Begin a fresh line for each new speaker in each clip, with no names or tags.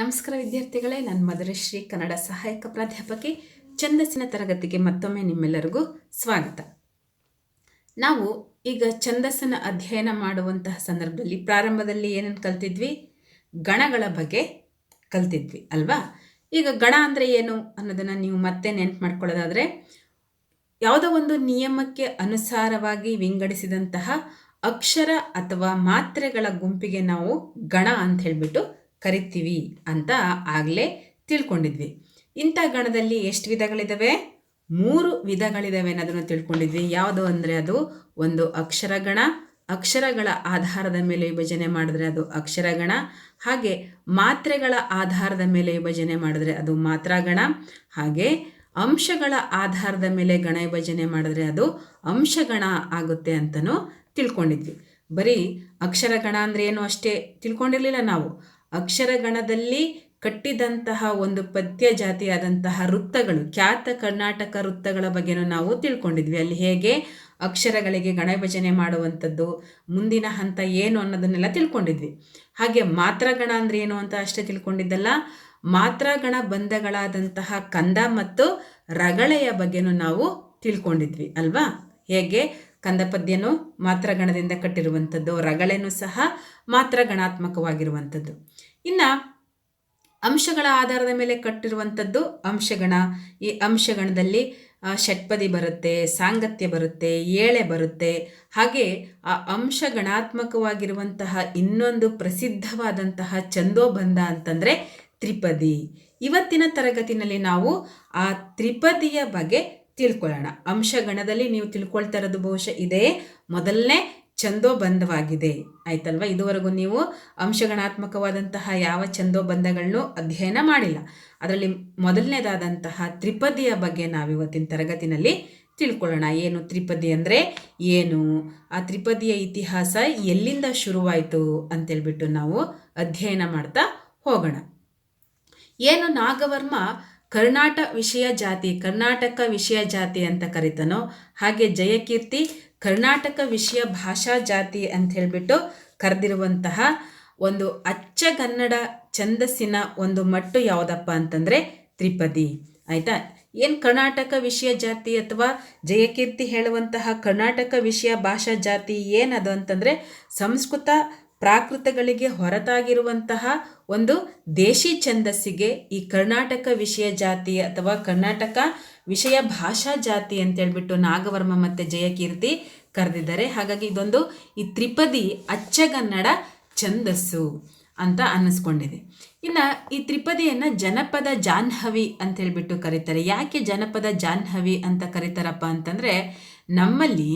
ನಮಸ್ಕಾರ ವಿದ್ಯಾರ್ಥಿಗಳೇ, ನನ್ನ ಮಧುರಶ್ರೀ ಕನ್ನಡ ಸಹಾಯಕ ಪ್ರಾಧ್ಯಾಪಕಿ ಛಂದಸ್ಸಿನ ತರಗತಿಗೆ ಮತ್ತೊಮ್ಮೆ ನಿಮ್ಮೆಲ್ಲರಿಗೂ ಸ್ವಾಗತ. ನಾವು ಈಗ ಛಂದಸ್ಸನ್ನು ಅಧ್ಯಯನ ಮಾಡುವಂತಹ ಸಂದರ್ಭದಲ್ಲಿ ಪ್ರಾರಂಭದಲ್ಲಿ ಏನನ್ನು ಕಲ್ತಿದ್ವಿ? ಗಣಗಳ ಬಗ್ಗೆ ಕಲ್ತಿದ್ವಿ, ಅಲ್ವಾ? ಈಗ ಗಣ ಅಂದರೆ ಏನು ಅನ್ನೋದನ್ನು ನೀವು ಮತ್ತೆ ನೆನ್ಪು ಮಾಡ್ಕೊಳ್ಳೋದಾದರೆ, ಯಾವುದೋ ಒಂದು ನಿಯಮಕ್ಕೆ ಅನುಸಾರವಾಗಿ ವಿಂಗಡಿಸಿದಂತಹ ಅಕ್ಷರ ಅಥವಾ ಮಾತ್ರೆಗಳ ಗುಂಪಿಗೆ ನಾವು ಗಣ ಅಂತ ಹೇಳಿಬಿಟ್ಟು ಕರಿತೀವಿ ಅಂತ ಆಗಲೇ ತಿಳ್ಕೊಂಡಿದ್ವಿ. ಇಂಥ ಗಣದಲ್ಲಿ ಎಷ್ಟು ವಿಧಗಳಿದ್ದಾವೆ ಮೂರು ವಿಧಗಳಿದ್ದಾವೆ ಅನ್ನೋದನ್ನು ತಿಳ್ಕೊಂಡಿದ್ವಿ. ಯಾವುದು ಅಂದರೆ ಅದು ಒಂದು ಅಕ್ಷರಗಣ, ಅಕ್ಷರಗಳ ಆಧಾರದ ಮೇಲೆ ವಿಭಜನೆ ಮಾಡಿದ್ರೆ ಅದು ಅಕ್ಷರಗಣ, ಹಾಗೆ ಮಾತ್ರೆಗಳ ಆಧಾರದ ಮೇಲೆ ವಿಭಜನೆ ಮಾಡಿದ್ರೆ ಅದು ಮಾತ್ರಾಗಣ, ಹಾಗೆ ಅಂಶಗಳ ಆಧಾರದ ಮೇಲೆ ಗಣ ವಿಭಜನೆ ಮಾಡಿದ್ರೆ ಅದು ಅಂಶಗಣ ಆಗುತ್ತೆ ಅಂತಲೂ ತಿಳ್ಕೊಂಡಿದ್ವಿ. ಬರೀ ಅಕ್ಷರಗಣ ಅಂದರೆ ಏನು ಅಷ್ಟೇ ತಿಳ್ಕೊಂಡಿರಲಿಲ್ಲ ನಾವು. ಅಕ್ಷರಗಣದಲ್ಲಿ ಕಟ್ಟಿದಂತಹ ಒಂದು ಪದ್ಯ ಜಾತಿಯಾದಂತಹ ವೃತ್ತಗಳು, ಖ್ಯಾತ ಕರ್ನಾಟಕ ವೃತ್ತಗಳ ಬಗ್ಗೆನೂ ನಾವು ತಿಳ್ಕೊಂಡಿದ್ವಿ. ಅಲ್ಲಿ ಹೇಗೆ ಅಕ್ಷರಗಳಿಗೆ ಗಣಭಜನೆ ಮಾಡುವಂಥದ್ದು, ಮುಂದಿನ ಹಂತ ಏನು ಅನ್ನೋದನ್ನೆಲ್ಲ ತಿಳ್ಕೊಂಡಿದ್ವಿ. ಹಾಗೆ ಮಾತ್ರಗಣ ಅಂದ್ರೆ ಏನು ಅಂತ ಅಷ್ಟೇ ತಿಳ್ಕೊಂಡಿದ್ದಲ್ಲ, ಮಾತ್ರಗಣ ಬಂಧಗಳಾದಂತಹ ಕಂದ ಮತ್ತು ರಗಳೆಯ ಬಗ್ಗೆನೂ ನಾವು ತಿಳ್ಕೊಂಡಿದ್ವಿ ಅಲ್ವಾ? ಹೇಗೆ ಕಂದ ಪದ್ಯನೋ ಮಾತ್ರಗಣದಿಂದ ಕಟ್ಟಿರುವಂಥದ್ದು, ರಗಳೆನೂ ಸಹ ಮಾತ್ರ ಗಣಾತ್ಮಕವಾಗಿರುವಂಥದ್ದು ಇನ್ನು ಅಂಶಗಳ ಆಧಾರದ ಮೇಲೆ ಕಟ್ಟಿರುವಂಥದ್ದು ಅಂಶಗಣ. ಈ ಅಂಶಗಣದಲ್ಲಿ ಷಟ್ಪದಿ ಬರುತ್ತೆ, ಸಾಂಗತ್ಯ ಬರುತ್ತೆ, ಏಳೆ ಬರುತ್ತೆ. ಹಾಗೆ ಆ ಅಂಶ ಗಣಾತ್ಮಕವಾಗಿರುವಂತಹ ಇನ್ನೊಂದು ಪ್ರಸಿದ್ಧವಾದಂತಹ ಛಂದೋಬಂಧ ಅಂತಂದರೆ ತ್ರಿಪದಿ. ಇವತ್ತಿನ ತರಗತಿನಲ್ಲಿ ನಾವು ಆ ತ್ರಿಪದಿಯ ಬಗ್ಗೆ ತಿಳ್ಕೊಳ್ಳೋಣ. ಅಂಶಗಣದಲ್ಲಿ ನೀವು ತಿಳ್ಕೊಳ್ತಾ ಇರೋದು ಬಹುಶಃ ಇದೇ. ಮೊದಲನೇ ಛಂದೋಬಂಧವಾಗಿದೆ ಆಯ್ತಲ್ವ? ಇದುವರೆಗೂ ನೀವು ಅಂಶಗಣಾತ್ಮಕವಾದಂತಹ ಯಾವ ಛಂದೋಬಂಧಗಳನ್ನು ಅಧ್ಯಯನ ಮಾಡಿಲ್ಲ. ಅದರಲ್ಲಿ ಮೊದಲನೇದಾದಂತಹ ತ್ರಿಪದಿಯ ಬಗ್ಗೆ ನಾವಿವತ್ತಿನ ತರಗತಿನಲ್ಲಿ ತಿಳ್ಕೊಳ್ಳೋಣ. ಏನು ತ್ರಿಪದಿ ಅಂದರೆ ಏನು? ಆ ತ್ರಿಪದಿಯ ಇತಿಹಾಸ ಎಲ್ಲಿಂದ ಶುರುವಾಯಿತು ಅಂತೇಳ್ಬಿಟ್ಟು ನಾವು ಅಧ್ಯಯನ ಮಾಡ್ತಾ ಹೋಗೋಣ. ಏನು ನಾಗವರ್ಮ ಕರ್ನಾಟಕ ವಿಷಯ ಜಾತಿ, ಕರ್ನಾಟಕ ವಿಷಯ ಜಾತಿ ಅಂತ ಕರಿತಾನೋ ಹಾಗೆ ಜಯಕೀರ್ತಿ ಕರ್ನಾಟಕ ವಿಷಯ ಭಾಷಾ ಜಾತಿ ಅಂತ ಹೇಳಿಬಿಟ್ಟು ಕರೆದಿರುವಂತಹ ಒಂದು ಅಚ್ಚಗನ್ನಡ ಛಂದಸ್ಸಿನ ಒಂದು ಮಟ್ಟು ಯಾವುದಪ್ಪ ಅಂತಂದರೆ ತ್ರಿಪದಿ. ಆಯಿತಾ? ಏನು ಕರ್ನಾಟಕ ವಿಷಯ ಜಾತಿ ಅಥವಾ ಜಯಕೀರ್ತಿ ಹೇಳುವಂತಹ ಕರ್ನಾಟಕ ವಿಷಯ ಭಾಷಾ ಜಾತಿ ಏನದು ಅಂತಂದರೆ ಸಂಸ್ಕೃತ ಪ್ರಾಕೃತಗಳಿಗೆ ಹೊರತಾಗಿರುವಂತಹ ಒಂದು ದೇಶಿ ಛಂದಸ್ಸಿಗೆ ಈ ಕರ್ನಾಟಕ ವಿಷಯ ಜಾತಿ ಅಥವಾ ಕರ್ನಾಟಕ ವಿಷಯ ಭಾಷಾ ಜಾತಿ ಅಂತೇಳ್ಬಿಟ್ಟು ನಾಗವರ್ಮ ಮತ್ತು ಜಯಕೀರ್ತಿ ಕರೆದಿದ್ದಾರೆ. ಹಾಗಾಗಿ ಇದೊಂದು ಈ ತ್ರಿಪದಿ ಅಚ್ಚಗನ್ನಡ ಛಂದಸ್ಸು ಅಂತ ಅನ್ನಿಸ್ಕೊಂಡಿದೆ. ಇನ್ನು ಈ ತ್ರಿಪದಿಯನ್ನು ಜನಪದ ಜಾಹ್ನವಿ ಅಂತೇಳ್ಬಿಟ್ಟು ಕರೀತಾರೆ. ಯಾಕೆ ಜನಪದ ಜಾಹ್ನವಿ ಅಂತ ಕರೀತಾರಪ್ಪ ಅಂತಂದರೆ ನಮ್ಮಲ್ಲಿ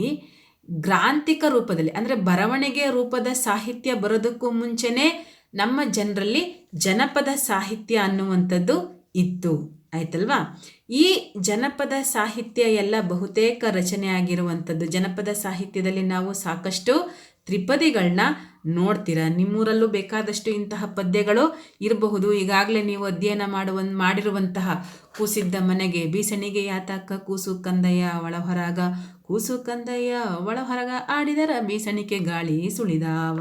ಗ್ರಾಂಥಿಕ ರೂಪದಲ್ಲಿ, ಅಂದರೆ ಬರವಣಿಗೆ ರೂಪದ ಸಾಹಿತ್ಯ ಬರೋದಕ್ಕೂ ಮುಂಚೆನೇ ನಮ್ಮ ಜನರಲ್ಲಿ ಜನಪದ ಸಾಹಿತ್ಯ ಅನ್ನುವಂಥದ್ದು ಇತ್ತು. ಆಯ್ತಲ್ವಾ? ಈ ಜನಪದ ಸಾಹಿತ್ಯ ಎಲ್ಲ ಬಹುತೇಕ ರಚನೆ ಆಗಿರುವಂಥದ್ದು ಜನಪದ ಸಾಹಿತ್ಯದಲ್ಲಿ ನಾವು ಸಾಕಷ್ಟು ತ್ರಿಪದಿಗಳನ್ನ ನೋಡ್ತೀರ? ನಿಮ್ಮೂರಲ್ಲೂ ಬೇಕಾದಷ್ಟು ಇಂತಹ ಪದ್ಯಗಳು ಇರಬಹುದು. ಈಗಾಗಲೇ ನೀವು ಅಧ್ಯಯನ ಮಾಡುವ ಮಾಡಿರುವಂತಹ ಕೂಸಿದ್ದ ಮನೆಗೆ, ಬೀಸಣಿಗೆ ಯಾತಕ್ಕ ಕೂಸು ಕಂದಯ್ಯ ಒಳ ಹೊರಗ ಕೂಸು ಕಂದಯ್ಯ ಒಳ ಹೊರಗ ಆಡಿದರ ಬೀಸಣಿಕೆ ಗಾಳಿ ಸುಳಿದಾವ.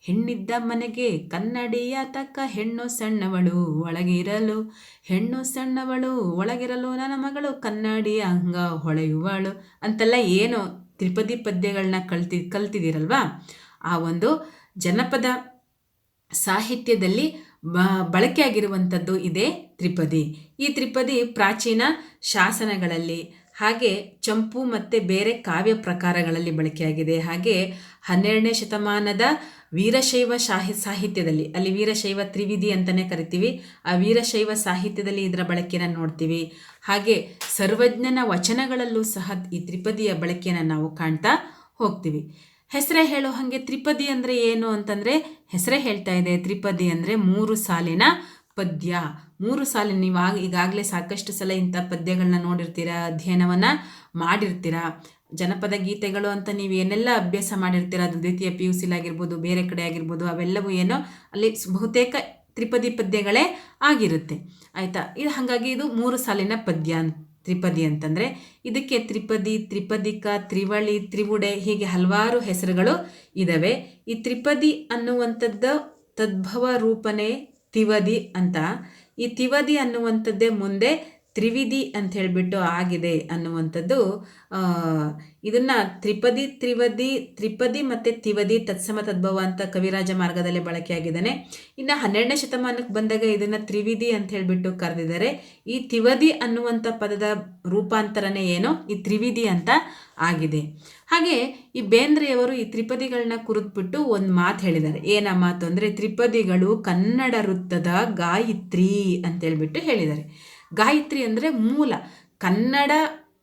ಹೆಣ್ಣಿದ್ದ ಮನೆಗೆ ಕನ್ನಡಿಯ ತಕ್ಕ ಹೆಣ್ಣು ಸಣ್ಣವಳು ಒಳಗಿರಲು, ಹೆಣ್ಣು ಸಣ್ಣವಳು ಒಳಗಿರಲು, ನನ್ನ ಮಗಳು ಕನ್ನಡಿ ಅಂಗ ಹೊಳೆಯುವಳು. ಅಂತೆಲ್ಲ ಏನು ತ್ರಿಪದಿ ಪದ್ಯಗಳನ್ನ ಕಲ್ತಿ, ಕಲ್ತಿದ್ದೀರಲ್ವಾ? ಆ ಒಂದು ಜನಪದ ಸಾಹಿತ್ಯದಲ್ಲಿ ಬ, ಬಳಕೆಯಾಗಿರುವಂಥದ್ದು ಇದೇ ತ್ರಿಪದಿ. ಈ ತ್ರಿಪದಿ ಪ್ರಾಚೀನ ಶಾಸನಗಳಲ್ಲಿ ಹಾಗೆ ಚಂಪು ಮತ್ತು ಬೇರೆ ಕಾವ್ಯ ಪ್ರಕಾರಗಳಲ್ಲಿ ಬಳಕೆಯಾಗಿದೆ. ಹಾಗೆ ಹನ್ನೆರಡನೇ ಶತಮಾನದ ವೀರಶೈವ ಶಾಹಿ ಸಾಹಿತ್ಯದಲ್ಲಿ, ಅಲ್ಲಿ ವೀರಶೈವ ತ್ರಿವಿಧಿ ಅಂತಲೇ ಕರಿತೀವಿ. ಆ ವೀರಶೈವ ಸಾಹಿತ್ಯದಲ್ಲಿ ಇದರ ಬಳಕೆಯನ್ನು ನೋಡ್ತೀವಿ. ಹಾಗೆ ಸರ್ವಜ್ಞನ ವಚನಗಳಲ್ಲೂ ಸಹ ಈ ತ್ರಿಪದಿಯ ಬಳಕೆಯನ್ನು ನಾವು ಕಾಣ್ತಾ ಹೋಗ್ತೀವಿ. ಹೆಸರೇ ಹೇಳೋ ಹಾಗೆ ತ್ರಿಪದಿ ಅಂದರೆ ಏನು ಅಂತಂದರೆ, ಹೆಸರೇ ಹೇಳ್ತಾ ಇದೆ ತ್ರಿಪದಿ ಅಂದರೆ ಮೂರು ಸಾಲಿನ ಪದ್ಯ. ಮೂರು ಸಾಲಿನ ನೀವು ಆಗ ಈಗಾಗಲೇ ಸಾಕಷ್ಟು ಸಲ ಇಂಥ ಪದ್ಯಗಳನ್ನ ನೋಡಿರ್ತೀರ, ಅಧ್ಯಯನವನ್ನು ಮಾಡಿರ್ತೀರ. ಜನಪದ ಗೀತೆಗಳು ಅಂತ ನೀವು ಏನೆಲ್ಲ ಅಭ್ಯಾಸ ಮಾಡಿರ್ತೀರ, ಅದು ದ್ವಿತೀಯ ಪಿ ಯು ಸಿಲಾಗಿರ್ಬೋದು ಬೇರೆ ಕಡೆ ಆಗಿರ್ಬೋದು, ಅವೆಲ್ಲವೂ ಏನೋ ಅಲ್ಲಿ ಬಹುತೇಕ ತ್ರಿಪದಿ ಪದ್ಯಗಳೇ ಆಗಿರುತ್ತೆ. ಆಯಿತಾ? ಇದು ಹಾಗಾಗಿ ಇದು ಮೂರು ಸಾಲಿನ ಪದ್ಯ ತ್ರಿಪದಿ ಅಂತಂದರೆ ಇದಕ್ಕೆ ತ್ರಿಪದಿ, ತ್ರಿಪದಿಕ, ತ್ರಿವಳಿ, ತ್ರಿವುಡೆ ಹೀಗೆ ಹಲವಾರು ಹೆಸರುಗಳು ಇದ್ದಾವೆ ಈ ತ್ರಿಪದಿ ಅನ್ನುವಂಥದ್ದು ತದ್ಭವ ರೂಪನೇ ತಿವದಿ ಅಂತ. ಈ ತಿವದಿ ಅನ್ನುವಂಥದ್ದೇ ಮುಂದೆ ತ್ರಿವಿಧಿ ಅಂತ ಹೇಳಿಬಿಟ್ಟು ಆಗಿದೆ ಅನ್ನುವಂಥದ್ದು ಇದನ್ನು ತ್ರಿಪದಿ, ತ್ರಿವದಿ, ತ್ರಿಪದಿ ಮತ್ತು ತಿವದಿ ತತ್ಸಮ ತದ್ಭವ ಅಂತ ಕವಿರಾಜ ಮಾರ್ಗದಲ್ಲಿ ಬಳಕೆಯಾಗಿದ್ದಾನೆ. ಇನ್ನು ಹನ್ನೆರಡನೇ ಶತಮಾನಕ್ಕೆ ಬಂದಾಗ ಇದನ್ನು ತ್ರಿವಿಧಿ ಅಂತ ಹೇಳಿಬಿಟ್ಟು ಕರೆದಿದ್ದಾರೆ. ಈ ತಿವದಿ ಅನ್ನುವಂಥ ಪದದ ರೂಪಾಂತರನೇ ಏನೋ? ಈ ತ್ರಿವಿಧಿ ಅಂತ ಆಗಿದೆ. ಹಾಗೆ ಈ ಬೇಂದ್ರೆಯವರು ಈ ತ್ರಿಪದಿಗಳನ್ನ ಕುರಿದ್ಬಿಟ್ಟು ಒಂದು ಮಾತು ಹೇಳಿದ್ದಾರೆ. ಏನ ಮಾತು ಅಂದರೆ, ತ್ರಿಪದಿಗಳು ಕನ್ನಡ ವೃತ್ತದ ಗಾಯತ್ರಿ ಅಂತ ಹೇಳ್ಬಿಟ್ಟು ಹೇಳಿದ್ದಾರೆ. ಗಾಯತ್ರಿ ಅಂದರೆ ಮೂಲ. ಕನ್ನಡ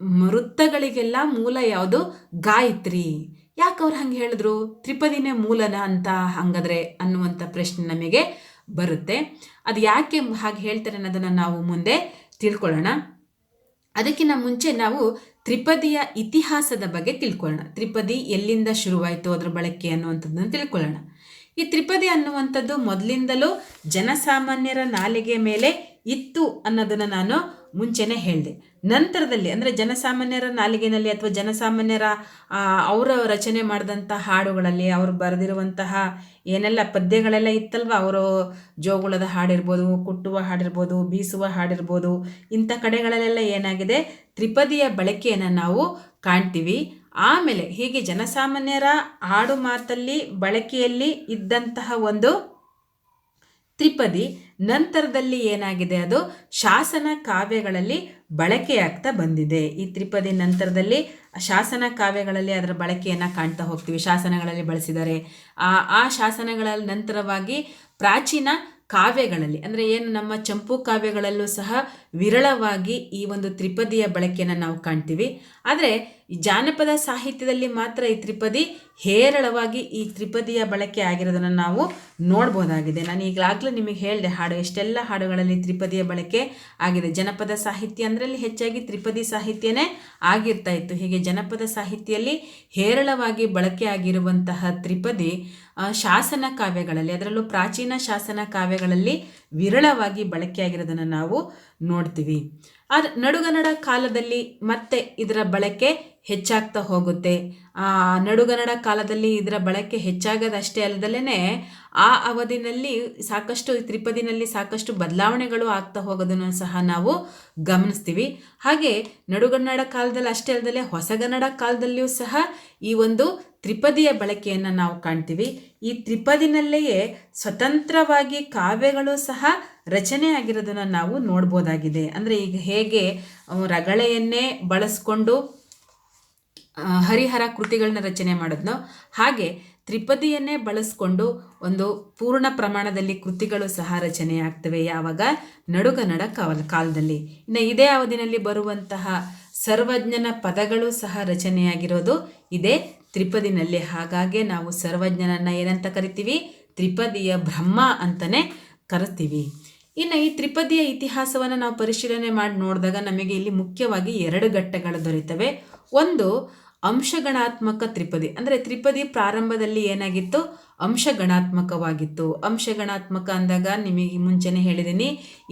ವೃತ್ತಗಳಿಗೆಲ್ಲ ಮೂಲ ಯಾವುದು? ಗಾಯತ್ರಿ. ಯಾಕೆ ಅವ್ರು ಹಂಗೆ ಹೇಳಿದ್ರು? ತ್ರಿಪದಿನೇ ಮೂಲನ ಅಂತ ಹಂಗಾದ್ರೆ ಅನ್ನುವಂಥ ಪ್ರಶ್ನೆ ನಮಗೆ ಬರುತ್ತೆ. ಅದು ಯಾಕೆ ಹಾಗೆ ಹೇಳ್ತಾರೆ ಅನ್ನೋದನ್ನು ನಾವು ಮುಂದೆ ತಿಳ್ಕೊಳ್ಳೋಣ. ಅದಕ್ಕಿಂತ ಮುಂಚೆ ನಾವು ತ್ರಿಪದಿಯ ಇತಿಹಾಸದ ಬಗ್ಗೆ ತಿಳ್ಕೊಳ್ಳೋಣ. ತ್ರಿಪದಿ ಎಲ್ಲಿಂದ ಶುರುವಾಯಿತು ಅದರ ಬಳಕೆ ಅನ್ನುವಂಥದ್ದನ್ನು ತಿಳ್ಕೊಳ್ಳೋಣ. ಈ ತ್ರಿಪದಿ ಅನ್ನುವಂಥದ್ದು ಮೊದಲಿಂದಲೂ ಜನಸಾಮಾನ್ಯರ ನಾಲಿಗೆ ಮೇಲೆ ಇತ್ತು ಅನ್ನೋದನ್ನು ನಾನು ಮುಂಚೆನೇ ಹೇಳಿದೆ. ನಂತರದಲ್ಲಿ ಅಂದರೆ ಜನಸಾಮಾನ್ಯರ ನಾಲಿಗೆನಲ್ಲಿ ಅಥವಾ ಜನಸಾಮಾನ್ಯರ ಅವರ ರಚನೆ ಮಾಡಿದಂಥ ಹಾಡುಗಳಲ್ಲಿ ಅವರು ಬರೆದಿರುವಂತಹ ಏನೆಲ್ಲ ಪದ್ಯಗಳೆಲ್ಲ ಇತ್ತಲ್ವ? ಅವರು ಜೋಗುಳದ ಹಾಡಿರ್ಬೋದು, ಕುಟ್ಟುವ ಹಾಡಿರ್ಬೋದು, ಬೀಸುವ ಹಾಡಿರ್ಬೋದು, ಇಂಥ ಕಡೆಗಳಲ್ಲೆಲ್ಲ ಏನಾಗಿದೆ? ತ್ರಿಪದಿಯ ಬಳಕೆಯನ್ನು ನಾವು ಕಾಣ್ತೀವಿ. ಆಮೇಲೆ ಹೀಗೆ ಜನಸಾಮಾನ್ಯರ ಹಾಡು ಮಾತಲ್ಲಿ ಬಳಕೆಯಲ್ಲಿ ಇದ್ದಂತಹ ಒಂದು ತ್ರಿಪದಿ. ನಂತರದಲ್ಲಿ ಏನಾಗಿದೆ ಅದು ಶಾಸನ ಕಾವ್ಯಗಳಲ್ಲಿ ಬಳಕೆಯಾಗ್ತಾ ಬಂದಿದೆ. ಈ ತ್ರಿಪದಿ ನಂತರದಲ್ಲಿ ಶಾಸನ ಕಾವ್ಯಗಳಲ್ಲಿ ಅದರ ಬಳಕೆಯನ್ನು ಕಾಣ್ತಾ ಹೋಗ್ತೀವಿ. ಶಾಸನಗಳಲ್ಲಿ ಬಳಸಿದ್ದಾರೆ ಆ ಆ ಶಾಸನಗಳ ನಂತರವಾಗಿ ಪ್ರಾಚೀನ ಕಾವ್ಯಗಳಲ್ಲಿ, ಅಂದರೆ ಏನು ನಮ್ಮ ಚಂಪು ಕಾವ್ಯಗಳಲ್ಲೂ ಸಹ ವಿರಳವಾಗಿ ಈ ಒಂದು ತ್ರಿಪದಿಯ ಬಳಕೆಯನ್ನು ನಾವು ಕಾಣ್ತೀವಿ. ಆದರೆ ಜಾನಪದ ಸಾಹಿತ್ಯದಲ್ಲಿ ಮಾತ್ರ ಈ ತ್ರಿಪದಿ ಹೇರಳವಾಗಿ ಈ ತ್ರಿಪದಿಯ ಬಳಕೆ ಆಗಿರೋದನ್ನು ನಾವು ನೋಡ್ಬೋದಾಗಿದೆ. ನಾನು ಈಗಾಗಲೇ ನಿಮಗೆ ಹೇಳಿದೆ, ಹಾಡು, ಎಷ್ಟೆಲ್ಲ ಹಾಡುಗಳಲ್ಲಿ ತ್ರಿಪದಿಯ ಬಳಕೆ ಆಗಿದೆ. ಜನಪದ ಸಾಹಿತ್ಯ ಅಂದ್ರಲ್ಲಿ ಹೆಚ್ಚಾಗಿ ತ್ರಿಪದಿ ಸಾಹಿತ್ಯನೇ ಆಗಿರ್ತಾ ಇತ್ತು. ಹೀಗೆ ಜನಪದ ಸಾಹಿತ್ಯದಲ್ಲಿ ಹೇರಳವಾಗಿ ಬಳಕೆ ಆಗಿರುವಂತಹ ತ್ರಿಪದಿ ಶಾಸನ ಕಾವ್ಯಗಳಲ್ಲಿ, ಅದರಲ್ಲೂ ಪ್ರಾಚೀನ ಶಾಸನ ಕಾವ್ಯಗಳಲ್ಲಿ ವಿರಳವಾಗಿ ಬಳಕೆಯಾಗಿರೋದನ್ನು ನಾವು ನೋಡ್ತೀವಿ. ಆದ್ರೆ ನಡುಗನ್ನಡ ಕಾಲದಲ್ಲಿ ಮತ್ತೆ ಇದರ ಬಳಕೆ ಹೆಚ್ಚಾಗ್ತಾ ಹೋಗುತ್ತೆ. ಆ ನಡುಗನ್ನಡ ಕಾಲದಲ್ಲಿ ಇದರ ಬಳಕೆ ಹೆಚ್ಚಾಗದಷ್ಟೇ ಅಲ್ಲದಲ್ಲೇ ಆ ಅವಧಿನಲ್ಲಿ ಸಾಕಷ್ಟು ತ್ರಿಪದಿನಲ್ಲಿ ಸಾಕಷ್ಟು ಬದಲಾವಣೆಗಳು ಆಗ್ತಾ ಹೋಗೋದನ್ನು ಸಹ ನಾವು ಗಮನಿಸ್ತೀವಿ. ಹಾಗೆ ನಡುಗನ್ನಡ ಕಾಲದಲ್ಲಿ ಅಷ್ಟೇ ಅಲ್ಲದಲ್ಲೇ ಹೊಸಗನ್ನಡ ಕಾಲದಲ್ಲಿಯೂ ಸಹ ಈ ಒಂದು ತ್ರಿಪದಿಯ ಬಳಕೆಯನ್ನು ನಾವು ಕಾಣ್ತೀವಿ. ಈ ತ್ರಿಪದಿನಲ್ಲಿಯೇ ಸ್ವತಂತ್ರವಾಗಿ ಕಾವ್ಯಗಳು ಸಹ ರಚನೆ ಆಗಿರೋದನ್ನು ನಾವು ನೋಡ್ಬೋದಾಗಿದೆ. ಅಂದರೆ ಈಗ ಹೇಗೆ ರಗಳೆಯನ್ನೇ ಬಳಸ್ಕೊಂಡು ಹರಿಹರ ಕೃತಿಗಳನ್ನ ರಚನೆ ಮಾಡಿದ್ನೋ, ಹಾಗೆ ತ್ರಿಪದಿಯನ್ನೇ ಬಳಸ್ಕೊಂಡು ಒಂದು ಪೂರ್ಣ ಪ್ರಮಾಣದಲ್ಲಿ ಕೃತಿಗಳು ಸಹ ರಚನೆ ಆಗ್ತವೆ ಯಾವಾಗ? ನಡುಗನ್ನಡ ಕಾಲ ಕಾಲದಲ್ಲಿ. ಇನ್ನು ಇದೇ ಅವಧಿನಲ್ಲಿ ಬರುವಂತಹ ಸರ್ವಜ್ಞನ ಪದಗಳು ಸಹ ರಚನೆಯಾಗಿರೋದು ಇದೇ ತ್ರಿಪದಿನಲ್ಲಿ. ಹಾಗಾಗಿ ನಾವು ಸರ್ವಜ್ಞನನ್ನು ಏನಂತ ಕರಿತೀವಿ? ತ್ರಿಪದಿಯ ಬ್ರಹ್ಮ ಅಂತಲೇ ಕರಿತೀವಿ. ಇನ್ನು ಈ ತ್ರಿಪದಿಯ ಇತಿಹಾಸವನ್ನು ನಾವು ಪರಿಶೀಲನೆ ಮಾಡಿ ನೋಡಿದಾಗ ನಮಗೆ ಇಲ್ಲಿ ಮುಖ್ಯವಾಗಿ ಎರಡು ಘಟ್ಟಗಳು ದೊರೆತವೆ ಒಂದು, ಅಂಶಗಣಾತ್ಮಕ ತ್ರಿಪದಿ. ಅಂದರೆ ತ್ರಿಪದಿ ಪ್ರಾರಂಭದಲ್ಲಿ ಏನಾಗಿತ್ತು? ಅಂಶಗಣಾತ್ಮಕವಾಗಿತ್ತು. ಅಂಶಗಣಾತ್ಮಕ ಅಂದಾಗ ನಿಮಗೆ ಮುಂಚೆನೆ ಹೇಳಿದ್ದೀನಿ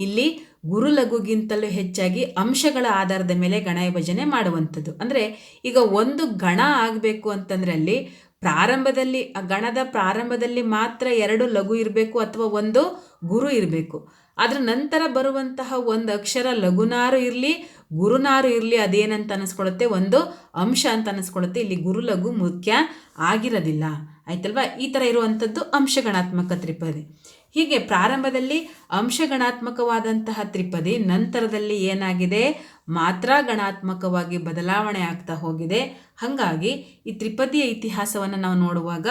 ಇಲ್ಲಿ ಗುರು ಲಘುಗಿಂತಲೂ ಹೆಚ್ಚಾಗಿ ಅಂಶಗಳ ಆಧಾರದ ಮೇಲೆ ಗಣ ವಿಭಜನೆ ಮಾಡುವಂಥದ್ದು. ಅಂದರೆ ಈಗ ಒಂದು ಗಣ ಆಗಬೇಕು ಅಂತಂದರೆ ಅಲ್ಲಿ ಪ್ರಾರಂಭದಲ್ಲಿ, ಆ ಗಣದ ಪ್ರಾರಂಭದಲ್ಲಿ ಮಾತ್ರ ಎರಡು ಲಘು ಇರಬೇಕು ಅಥವಾ ಒಂದು ಗುರು ಇರಬೇಕು. ಅದರ ನಂತರ ಬರುವಂತಹ ಒಂದು ಅಕ್ಷರ ಲಘುನಾರು ಇರಲಿ, ಗುರುನಾರು ಇರಲಿ, ಅದೇನಂತ ಅನಿಸ್ಕೊಳುತ್ತೆ? ಒಂದು ಅಂಶ ಅಂತ ಅನಿಸ್ಕೊಳುತ್ತೆ. ಇಲ್ಲಿ ಗುರು ಲಘು ಮುಖ್ಯ ಆಗಿರೋದಿಲ್ಲ. ಆಯ್ತಲ್ವಾ? ಈ ಥರ ಇರುವಂಥದ್ದು ಅಂಶಗಣಾತ್ಮಕ ತ್ರಿಪದಿ. ಹೀಗೆ ಪ್ರಾರಂಭದಲ್ಲಿ ಅಂಶಗಣಾತ್ಮಕವಾದಂತಹ ತ್ರಿಪದಿ, ನಂತರದಲ್ಲಿ ಏನಾಗಿದೆ? ಮಾತ್ರ ಗಣಾತ್ಮಕವಾಗಿ ಬದಲಾವಣೆ ಆಗ್ತಾ ಹೋಗಿದೆ. ಹಾಗಾಗಿ ಈ ತ್ರಿಪದಿಯ ಇತಿಹಾಸವನ್ನು ನಾವು ನೋಡುವಾಗ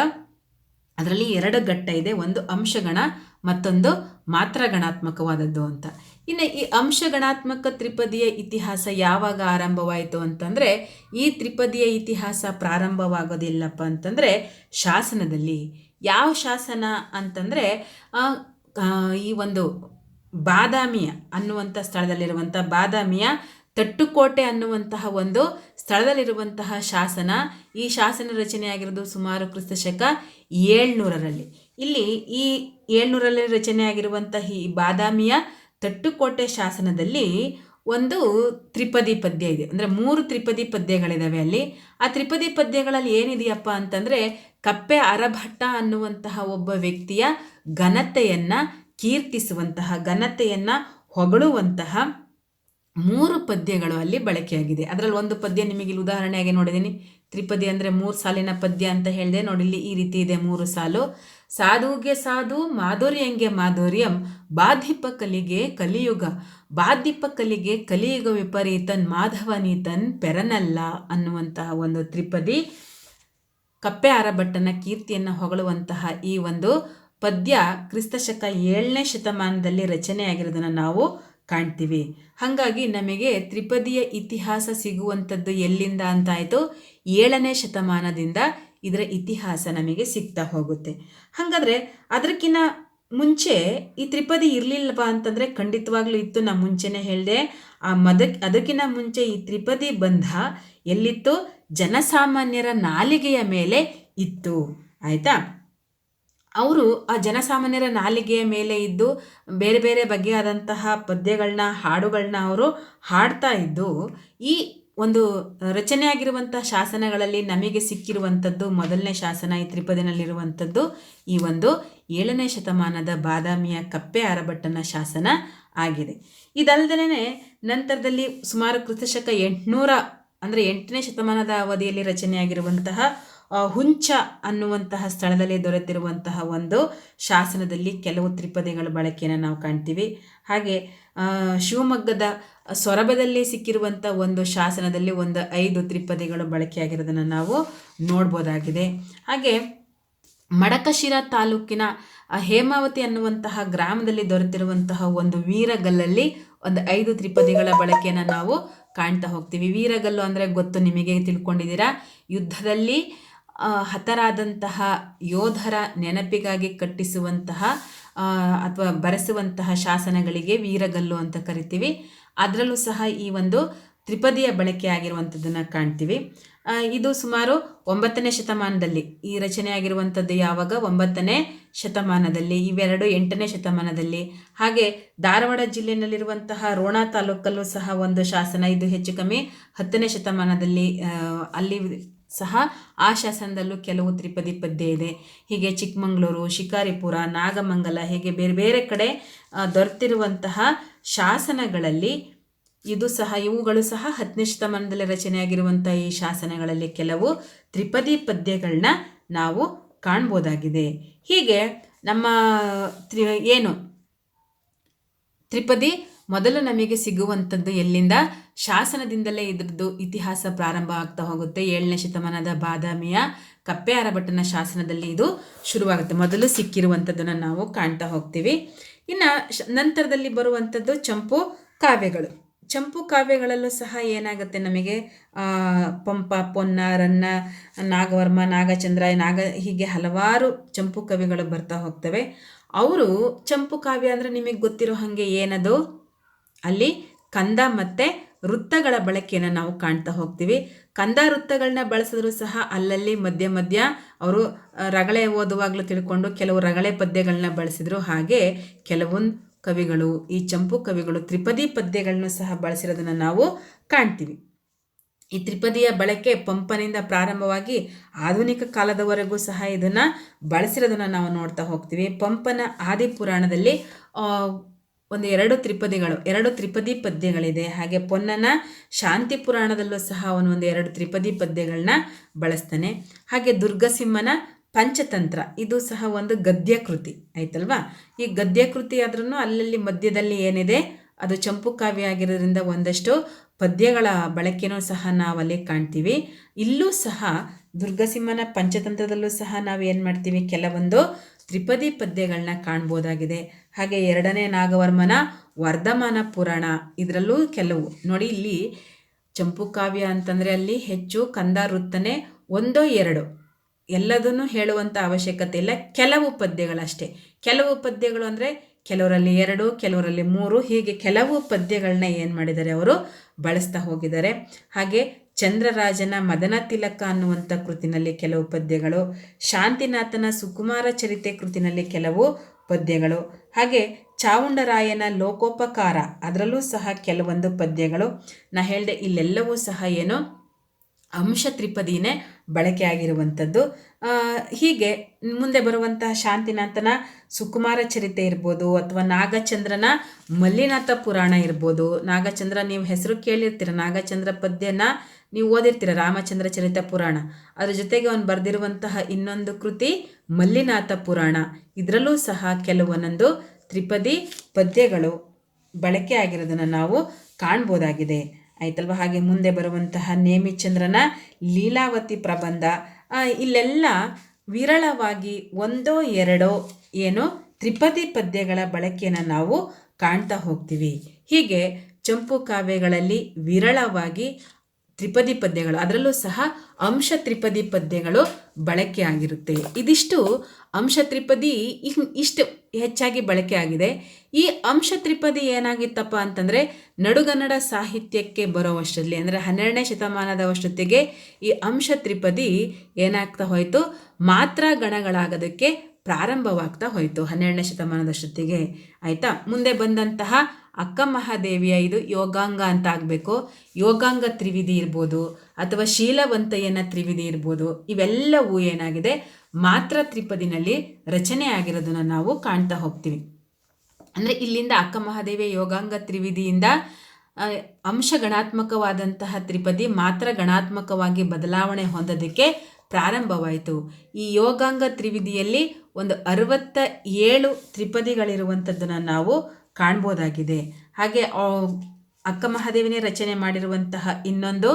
ಅದರಲ್ಲಿ ಎರಡು ಘಟ್ಟ ಇದೆ. ಒಂದು ಅಂಶಗಣ, ಮತ್ತೊಂದು ಮಾತ್ರ ಗಣಾತ್ಮಕವಾದದ್ದು ಅಂತ. ಇನ್ನು ಈ ಅಂಶಗಣಾತ್ಮಕ ತ್ರಿಪದಿಯ ಇತಿಹಾಸ ಯಾವಾಗ ಆರಂಭವಾಯಿತು ಅಂತಂದರೆ, ಈ ತ್ರಿಪದಿಯ ಇತಿಹಾಸ ಪ್ರಾರಂಭವಾಗೋದಿಲ್ಲಪ್ಪ ಅಂತಂದರೆ, ಶಾಸನದಲ್ಲಿ. ಯಾವ ಶಾಸನ ಅಂತಂದರೆ ಈ ಒಂದು ಬಾದಾಮಿಯ ಅನ್ನುವಂಥ ಸ್ಥಳದಲ್ಲಿರುವಂಥ ಬಾದಾಮಿಯ ತಟ್ಟುಕೋಟೆ ಅನ್ನುವಂತಹ ಒಂದು ಸ್ಥಳದಲ್ಲಿರುವಂತಹ ಶಾಸನ. ಈ ಶಾಸನ ರಚನೆಯಾಗಿರೋದು ಸುಮಾರು ಕ್ರಿಸ್ತ ಶಕ ಏಳ್ನೂರರಲ್ಲಿ. ಇಲ್ಲಿ ಈ ಏಳ್ನೂರಲ್ಲಿ ರಚನೆಯಾಗಿರುವಂತಹ ಈ ಬಾದಾಮಿಯ ತಟ್ಟುಕೋಟೆ ಶಾಸನದಲ್ಲಿ ಒಂದು ತ್ರಿಪದಿ ಪದ್ಯ ಇದೆ. ಅಂದರೆ ಮೂರು ತ್ರಿಪದಿ ಪದ್ಯಗಳಿದ್ದಾವೆ ಅಲ್ಲಿ. ಆ ತ್ರಿಪದಿ ಪದ್ಯಗಳಲ್ಲಿ ಏನಿದೆಯಪ್ಪ ಅಂತಂದರೆ ಕಪ್ಪೆ ಅರಭಟ್ಟ ಅನ್ನುವಂತಹ ಒಬ್ಬ ವ್ಯಕ್ತಿಯ ಘನತೆಯನ್ನು ಕೀರ್ತಿಸುವಂತಹ ಘನತೆಯನ್ನು ಹೊಗಳುವಂತಹ ಮೂರು ಪದ್ಯಗಳು ಅಲ್ಲಿ ಬಳಕೆಯಾಗಿದೆ. ಅದರಲ್ಲಿ ಒಂದು ಪದ್ಯ ನಿಮಗೆ ಇಲ್ಲಿ ಉದಾಹರಣೆಯಾಗಿ ನೋಡಿದ್ದೀನಿ. ತ್ರಿಪದಿ ಅಂದರೆ ಮೂರು ಸಾಲಿನ ಪದ್ಯ ಅಂತ ಹೇಳಿದೆ, ನೋಡಿ ಇಲ್ಲಿ ಈ ರೀತಿ ಇದೆ ಮೂರು ಸಾಲು. ಸಾಧುಗೆ ಸಾಧು, ಮಾಧುರ್ಯಂಗೆ ಮಾಧುರ್ಯಂ, ಬಾಧಿಪ ಕಲಿಗೆ ಕಲಿಯುಗ. ಬಾಧಿಪ ಕಲಿಗೆ ಕಲಿಯುಗ ವಿಪರೀತನ್, ಮಾಧವನೀತನ್ ಪೆರನಲ್ಲ ಅನ್ನುವಂತಹ ಒಂದು ತ್ರಿಪದಿ. ಕಪ್ಪೆ ಆರಭಟ್ಟನ ಕೀರ್ತಿಯನ್ನು ಹೊಗಳುವಂತಹ ಈ ಒಂದು ಪದ್ಯ ಕ್ರಿಸ್ತಶಕ ಏಳನೇ ಶತಮಾನದಲ್ಲಿ ರಚನೆಯಾಗಿರೋದನ್ನು ನಾವು ಕಾಣ್ತೀವಿ. ಹಾಗಾಗಿ ನಮಗೆ ತ್ರಿಪದಿಯ ಇತಿಹಾಸ ಸಿಗುವಂಥದ್ದು ಎಲ್ಲಿಂದ ಅಂತಾಯಿತು? ಏಳನೇ ಶತಮಾನದಿಂದ ಇದರ ಇತಿಹಾಸ ನಮಗೆ ಸಿಗ್ತಾ ಹೋಗುತ್ತೆ. ಹಾಗಾದರೆ ಅದಕ್ಕಿಂತ ಮುಂಚೆ ಈ ತ್ರಿಪದಿ ಇರಲಿಲ್ಲವಾ ಅಂತಂದರೆ ಖಂಡಿತವಾಗ್ಲೂ ಇತ್ತು. ನಾನು ಮುಂಚೆನೇ ಹೇಳಿದೆ, ಆ ಮದ ಅದಕ್ಕಿಂತ ಮುಂಚೆ ಈ ತ್ರಿಪದಿ ಬಂಧ ಎಲ್ಲಿತ್ತು? ಜನಸಾಮಾನ್ಯರ ನಾಲಿಗೆಯ ಮೇಲೆ ಇತ್ತು. ಆಯಿತಾ? ಅವರು ಆ ಜನಸಾಮಾನ್ಯರ ನಾಲಿಗೆಯ ಮೇಲೆ ಇದ್ದು ಬೇರೆ ಬೇರೆ ಬಗೆಯಾದಂತಹ ಪದ್ಯಗಳನ್ನ ಹಾಡುಗಳನ್ನ ಅವರು ಹಾಡ್ತಾ ಇದ್ದು, ಈ ಒಂದು ರಚನೆಯಾಗಿರುವಂಥ ಶಾಸನಗಳಲ್ಲಿ ನಮಗೆ ಸಿಕ್ಕಿರುವಂಥದ್ದು ಮೊದಲನೇ ಶಾಸನ, ಈ ತ್ರಿಪದಿನಲ್ಲಿರುವಂಥದ್ದು ಈ ಒಂದು ಏಳನೇ ಶತಮಾನದ ಬಾದಾಮಿಯ ಕಪ್ಪೆ ಆರಭಟ್ಟನ ಶಾಸನ ಆಗಿದೆ. ಇದಲ್ಲದೇ ನಂತರದಲ್ಲಿ ಸುಮಾರು ಕೃತಶಕ ಎಂಟುನೂರ, ಅಂದರೆ ಎಂಟನೇ ಶತಮಾನದ ಅವಧಿಯಲ್ಲಿ ರಚನೆಯಾಗಿರುವಂತಹ ಹುಂಚ ಅನ್ನುವಂತಹ ಸ್ಥಳದಲ್ಲಿ ದೊರೆತಿರುವಂತಹ ಒಂದು ಶಾಸನದಲ್ಲಿ ಕೆಲವು ತ್ರಿಪದಿಗಳ ಬಳಕೆಯನ್ನು ನಾವು ಕಾಣ್ತೀವಿ. ಹಾಗೆ ಶಿವಮೊಗ್ಗದ ಸೊರಬದಲ್ಲಿ ಸಿಕ್ಕಿರುವಂಥ ಒಂದು ಶಾಸನದಲ್ಲಿ ಒಂದು ಐದು ತ್ರಿಪದಿಗಳು ಬಳಕೆಯಾಗಿರೋದನ್ನು ನಾವು ನೋಡ್ಬೋದಾಗಿದೆ. ಹಾಗೆ, ಮಡಕಶಿರ ತಾಲೂಕಿನ ಹೇಮಾವತಿ ಅನ್ನುವಂತಹ ಗ್ರಾಮದಲ್ಲಿ ದೊರೆತಿರುವಂತಹ ಒಂದು ವೀರಗಲ್ಲಲ್ಲಿ ಒಂದು ಐದು ತ್ರಿಪದಿಗಳ ಬಳಕೆಯನ್ನು ನಾವು ಕಾಣ್ತಾ ಹೋಗ್ತೀವಿ. ವೀರಗಲ್ಲು ಅಂದರೆ ಗೊತ್ತು, ನಿಮಗೆ ತಿಳ್ಕೊಂಡಿದ್ದೀರಾ? ಯುದ್ಧದಲ್ಲಿ ಹತರಾದಂತಹ ಯೋಧರ ನೆನಪಿಗಾಗಿ ಕಟ್ಟಿಸುವಂತಹ ಅಥವಾ ಬರೆಸುವಂತಹ ಶಾಸನಗಳಿಗೆ ವೀರಗಲ್ಲು ಅಂತ ಕರಿತೀವಿ. ಅದರಲ್ಲೂ ಸಹ ಈ ಒಂದು ತ್ರಿಪದಿಯ ಬಳಕೆ ಆಗಿರುವಂಥದ್ದನ್ನು ಕಾಣ್ತೀವಿ. ಇದು ಸುಮಾರು ಒಂಬತ್ತನೇ ಶತಮಾನದಲ್ಲಿ, ಈ ರಚನೆ ಆಗಿರುವಂಥದ್ದು ಯಾವಾಗ? ಒಂಬತ್ತನೇ ಶತಮಾನದಲ್ಲಿ, ಇವೆರಡು ಎಂಟನೇ ಶತಮಾನದಲ್ಲಿ. ಹಾಗೆ ಧಾರವಾಡ ಜಿಲ್ಲೆಯಲ್ಲಿರುವಂತಹ ರೋಣ ತಾಲೂಕಲ್ಲೂ ಸಹ ಒಂದು ಶಾಸನ, ಇದು ಹೆಚ್ಚು ಕಮ್ಮಿ ಹತ್ತನೇ ಶತಮಾನದಲ್ಲಿ ಅಲ್ಲಿ ಸಹ ಆ ಶಾಸನದಲ್ಲೂ ಕೆಲವು ತ್ರಿಪದಿ ಪದ್ಯ ಇದೆ. ಹೀಗೆ ಚಿಕ್ಕಮಗಳೂರು, ಶಿಕಾರಿಪುರ, ನಾಗಮಂಗಲ ಹೀಗೆ ಬೇರೆ ಬೇರೆ ಕಡೆ ದೊರೆತಿರುವಂತಹ ಶಾಸನಗಳಲ್ಲಿ ಇದು ಸಹ, ಇವುಗಳು ಸಹ ಹತ್ತನೇ ಶತಮಾನದಲ್ಲಿ ರಚನೆಯಾಗಿರುವಂಥ ಈ ಶಾಸನಗಳಲ್ಲಿ ಕೆಲವು ತ್ರಿಪದಿ ಪದ್ಯಗಳನ್ನ ನಾವು ಕಾಣ್ಬೋದಾಗಿದೆ. ಹೀಗೆ ನಮ್ಮ ತ್ರಿ, ಏನು? ತ್ರಿಪದಿ ಮೊದಲು ನಮಗೆ ಸಿಗುವಂಥದ್ದು ಎಲ್ಲಿಂದ? ಶಾಸನದಿಂದಲೇ ಇದರದ್ದು ಇತಿಹಾಸ ಪ್ರಾರಂಭ ಆಗ್ತಾ ಹೋಗುತ್ತೆ. ಏಳನೇ ಶತಮಾನದ ಬಾದಾಮಿಯ ಕಪ್ಪೆ ಅರಭಟ್ಟನ ಶಾಸನದಲ್ಲಿ ಇದು ಶುರುವಾಗುತ್ತೆ. ಮೊದಲು ಸಿಕ್ಕಿರುವಂಥದ್ದನ್ನು ನಾವು ಕಾಣ್ತಾ ಹೋಗ್ತೀವಿ. ಇನ್ನು ನಂತರದಲ್ಲಿ ಬರುವಂಥದ್ದು ಚಂಪು ಕಾವ್ಯಗಳು. ಚಂಪು ಕಾವ್ಯಗಳಲ್ಲೂ ಸಹ ಏನಾಗುತ್ತೆ ನಮಗೆ? ಪಂಪ, ಪೊನ್ನ, ರನ್ನ, ನಾಗವರ್ಮ, ನಾಗಚಂದ್ರ, ನಾಗ, ಹೀಗೆ ಹಲವಾರು ಚಂಪು ಕವಿಗಳು ಬರ್ತಾ ಹೋಗ್ತವೆ. ಅವರು ಚಂಪು ಕಾವ್ಯ ಅಂದರೆ ನಿಮಗೆ ಗೊತ್ತಿರೋ ಹಾಗೆ ಏನದು? ಅಲ್ಲಿ ಕಂದ ಮತ್ತು ವೃತ್ತಗಳ ಬಳಕೆಯನ್ನು ನಾವು ಕಾಣ್ತಾ ಹೋಗ್ತೀವಿ. ಕಂದ ವೃತ್ತಗಳನ್ನ ಬಳಸಿದ್ರು ಸಹ ಅಲ್ಲಲ್ಲಿ ಮಧ್ಯ ಮಧ್ಯ ಅವರು ರಗಳೆ ಓದುವಾಗಲೂ ತಿಳ್ಕೊಂಡು ಕೆಲವು ರಗಳೆ ಪದ್ಯಗಳನ್ನ ಬಳಸಿದ್ರು ಹಾಗೆ ಕೆಲವೊಂದು ಕವಿಗಳು, ಈ ಚಂಪು ಕವಿಗಳು ತ್ರಿಪದಿ ಪದ್ಯಗಳನ್ನು ಸಹ ಬಳಸಿರೋದನ್ನು ನಾವು ಕಾಣ್ತೀವಿ. ಈ ತ್ರಿಪದಿಯ ಬಳಕೆ ಪಂಪನಿಂದ ಪ್ರಾರಂಭವಾಗಿ ಆಧುನಿಕ ಕಾಲದವರೆಗೂ ಸಹ ಇದನ್ನು ಬಳಸಿರೋದನ್ನು ನಾವು ನೋಡ್ತಾ ಹೋಗ್ತೀವಿ. ಪಂಪನ ಆದಿಪುರಾಣದಲ್ಲಿ ಒಂದು ಎರಡು ತ್ರಿಪದಿಗಳು, ಎರಡು ತ್ರಿಪದಿ ಪದ್ಯಗಳಿದೆ. ಹಾಗೆ ಪೊನ್ನನ ಶಾಂತಿ ಪುರಾಣದಲ್ಲೂ ಸಹ ಅವನು ಒಂದು ಎರಡು ತ್ರಿಪದಿ ಪದ್ಯಗಳನ್ನ ಬಳಸ್ತಾನೆ. ಹಾಗೆ ದುರ್ಗಸಿಂಹನ ಪಂಚತಂತ್ರ, ಇದು ಸಹ ಒಂದು ಗದ್ಯ ಕೃತಿ ಆಯ್ತಲ್ವಾ? ಈ ಗದ್ಯ ಕೃತಿ ಆದ್ರೂ ಅಲ್ಲಲ್ಲಿ ಮಧ್ಯದಲ್ಲಿ ಏನಿದೆ, ಅದು ಚಂಪು ಕಾವ್ಯ ಆಗಿರೋದ್ರಿಂದ ಒಂದಷ್ಟು ಪದ್ಯಗಳ ಬಳಕೆನೂ ಸಹ ನಾವಲ್ಲಿ ಕಾಣ್ತೀವಿ. ಇಲ್ಲೂ ಸಹ ದುರ್ಗಸಿಂಹನ ಪಂಚತಂತ್ರದಲ್ಲೂ ಸಹ ನಾವು ಏನು ಮಾಡ್ತೀವಿ, ಕೆಲವೊಂದು ತ್ರಿಪದಿ ಪದ್ಯಗಳನ್ನ ಕಾಣ್ಬೋದಾಗಿದೆ. ಹಾಗೆ ಎರಡನೇ ನಾಗವರ್ಮನ ವರ್ಧಮಾನ ಪುರಾಣ, ಇದರಲ್ಲೂ ಕೆಲವು. ನೋಡಿ ಇಲ್ಲಿ ಚಂಪು ಕಾವ್ಯ ಅಂತಂದರೆ ಅಲ್ಲಿ ಹೆಚ್ಚು ಕಂದ ವೃತ್ತನೆ ಒಂದೋ ಎರಡು. ಎಲ್ಲದನ್ನು ಹೇಳುವಂಥ ಅವಶ್ಯಕತೆ ಇಲ್ಲ. ಕೆಲವು ಪದ್ಯಗಳಷ್ಟೇ. ಕೆಲವು ಪದ್ಯಗಳು ಅಂದರೆ ಕೆಲವರಲ್ಲಿ ಎರಡು, ಕೆಲವರಲ್ಲಿ ಮೂರು, ಹೀಗೆ ಕೆಲವು ಪದ್ಯಗಳನ್ನ ಏನು ಮಾಡಿದ್ದಾರೆ ಅವರು? ಬಳಸ್ತಾ ಹೋಗಿದ್ದಾರೆ. ಹಾಗೆ ಚಂದ್ರರಾಜನ ಮದನ ತಿಲಕ ಅನ್ನುವಂಥ ಕೃತಿನಲ್ಲಿ ಕೆಲವು ಪದ್ಯಗಳು, ಶಾಂತಿನಾಥನ ಸುಕುಮಾರ ಚರಿತೆ ಕೃತಿನಲ್ಲಿ ಕೆಲವು ಪದ್ಯಗಳು. ಹಾಗೆ ಚಾವುಂಡರಾಯನ ಲೋಕೋಪಕಾರ, ಅದರಲ್ಲೂ ಸಹ ಕೆಲವೊಂದು ಪದ್ಯಗಳು. ನಾ ಹೇಳಿದೆ ಇಲ್ಲೆಲ್ಲವೂ ಸಹ ಏನು ಅಂಶ ತ್ರಿಪದಿನೇ ಬಳಕೆಯಾಗಿರುವಂಥದ್ದು ಹೀಗೆ ಮುಂದೆ ಬರುವಂತಹ ಶಾಂತಿನಾಥನ ಸುಕುಮಾರ ಚರಿತೆ ಇರ್ಬೋದು, ಅಥವಾ ನಾಗಚಂದ್ರನ ಮಲ್ಲಿನಾಥ ಪುರಾಣ ಇರ್ಬೋದು. ನಾಗಚಂದ್ರ, ನೀವು ಹೆಸರು ಕೇಳಿರ್ತೀರ, ನಾಗಚಂದ್ರ ಪದ್ಯನ ನೀವು ಓದಿರ್ತೀರ ರಾಮಚಂದ್ರ ಚರಿತ ಪುರಾಣ? ಅದರ ಜೊತೆಗೆ ಅವನು ಬರೆದಿರುವಂತಹ ಇನ್ನೊಂದು ಕೃತಿ ಮಲ್ಲಿನಾಥ ಪುರಾಣ. ಇದರಲ್ಲೂ ಸಹ ಕೆಲವೊಂದೊಂದು ತ್ರಿಪದಿ ಪದ್ಯಗಳು ಬಳಕೆ ಆಗಿರೋದನ್ನು ನಾವು ಕಾಣ್ಬೋದಾಗಿದೆ. ಆಯ್ತಲ್ವ? ಹಾಗೆ ಮುಂದೆ ಬರುವಂತಹ ನೇಮಿಚಂದ್ರನ ಲೀಲಾವತಿ ಪ್ರಬಂಧ. ಇಲ್ಲೆಲ್ಲ ವಿರಳವಾಗಿ ಒಂದೋ ಎರಡೋ ಏನೋ ತ್ರಿಪದಿ ಪದ್ಯಗಳ ಬಳಕೆಯನ್ನು ನಾವು ಕಾಣ್ತಾ ಹೋಗ್ತೀವಿ. ಹೀಗೆ ಚಂಪು ಕಾವ್ಯಗಳಲ್ಲಿ ವಿರಳವಾಗಿ ತ್ರಿಪದಿ ಪದ್ಯಗಳು. ಅದರಲ್ಲೂ ಸಹ ಅಂಶ ತ್ರಿಪದಿ ಪದ್ಯಗಳು ಬಳಕೆ ಆಗಿರುತ್ತೆ. ಇದಿಷ್ಟು ಅಂಶ ತ್ರಿಪದಿ ಇಷ್ಟು ಹೆಚ್ಚಾಗಿ ಬಳಕೆ ಆಗಿದೆ. ಈ ಅಂಶ ತ್ರಿಪದಿ ಏನಾಗಿತ್ತಪ್ಪ ಅಂತಂದರೆ ನಡುಗನ್ನಡ ಸಾಹಿತ್ಯಕ್ಕೆ ಬರೋವಷ್ಟರಲ್ಲಿ, ಅಂದರೆ ಹನ್ನೆರಡನೇ ಶತಮಾನದವಷ್ಟೊತ್ತಿಗೆ ಈ ಅಂಶ ತ್ರಿಪದಿ ಏನಾಗ್ತಾ ಹೋಯಿತು? ಮಾತ್ರ ಗಣಗಳಾಗೋದಕ್ಕೆ ಪ್ರಾರಂಭವಾಗ್ತಾ ಹೋಯಿತು ಹನ್ನೆರಡನೇ ಶತಮಾನದಷ್ಟೊತ್ತಿಗೆ. ಆಯಿತಾ? ಮುಂದೆ ಬಂದಂತಹ ಅಕ್ಕ ಮಹಾದೇವಿಯ ಇದು ಯೋಗಾಂಗ ಅಂತ ಆಗಬೇಕು. ಯೋಗಾಂಗ ತ್ರಿವಿಧಿ ಇರ್ಬೋದು, ಅಥವಾ ಶೀಲವಂತಯ್ಯನ ತ್ರಿವಿಧಿ ಇರ್ಬೋದು, ಇವೆಲ್ಲವೂ ಏನಾಗಿದೆ? ಮಾತ್ರ ತ್ರಿಪದಿನಲ್ಲಿ ರಚನೆ ಆಗಿರೋದನ್ನು ನಾವು ಕಾಣ್ತಾ ಹೋಗ್ತೀವಿ. ಅಂದರೆ ಇಲ್ಲಿಂದ ಅಕ್ಕ ಮಹಾದೇವಿಯ ಯೋಗಾಂಗ ತ್ರಿವಿಧಿಯಿಂದ ಅಂಶ ಗಣಾತ್ಮಕವಾದಂತಹ ತ್ರಿಪದಿ ಮಾತ್ರ ಗಣಾತ್ಮಕವಾಗಿ ಬದಲಾವಣೆ ಹೊಂದೋದಕ್ಕೆ ಪ್ರಾರಂಭವಾಯಿತು. ಈ ಯೋಗಾಂಗ ತ್ರಿವಿಧಿಯಲ್ಲಿ ಒಂದು ಅರವತ್ತ ಏಳು ತ್ರಿಪದಿಗಳಿರುವಂಥದ್ದನ್ನು ನಾವು ಕಾಣ್ಬೋದಾಗಿದೆ. ಹಾಗೆ ಅಕ್ಕ ಮಹಾದೇವಿನೇ ರಚನೆ ಮಾಡಿರುವಂತಹ ಇನ್ನೊಂದು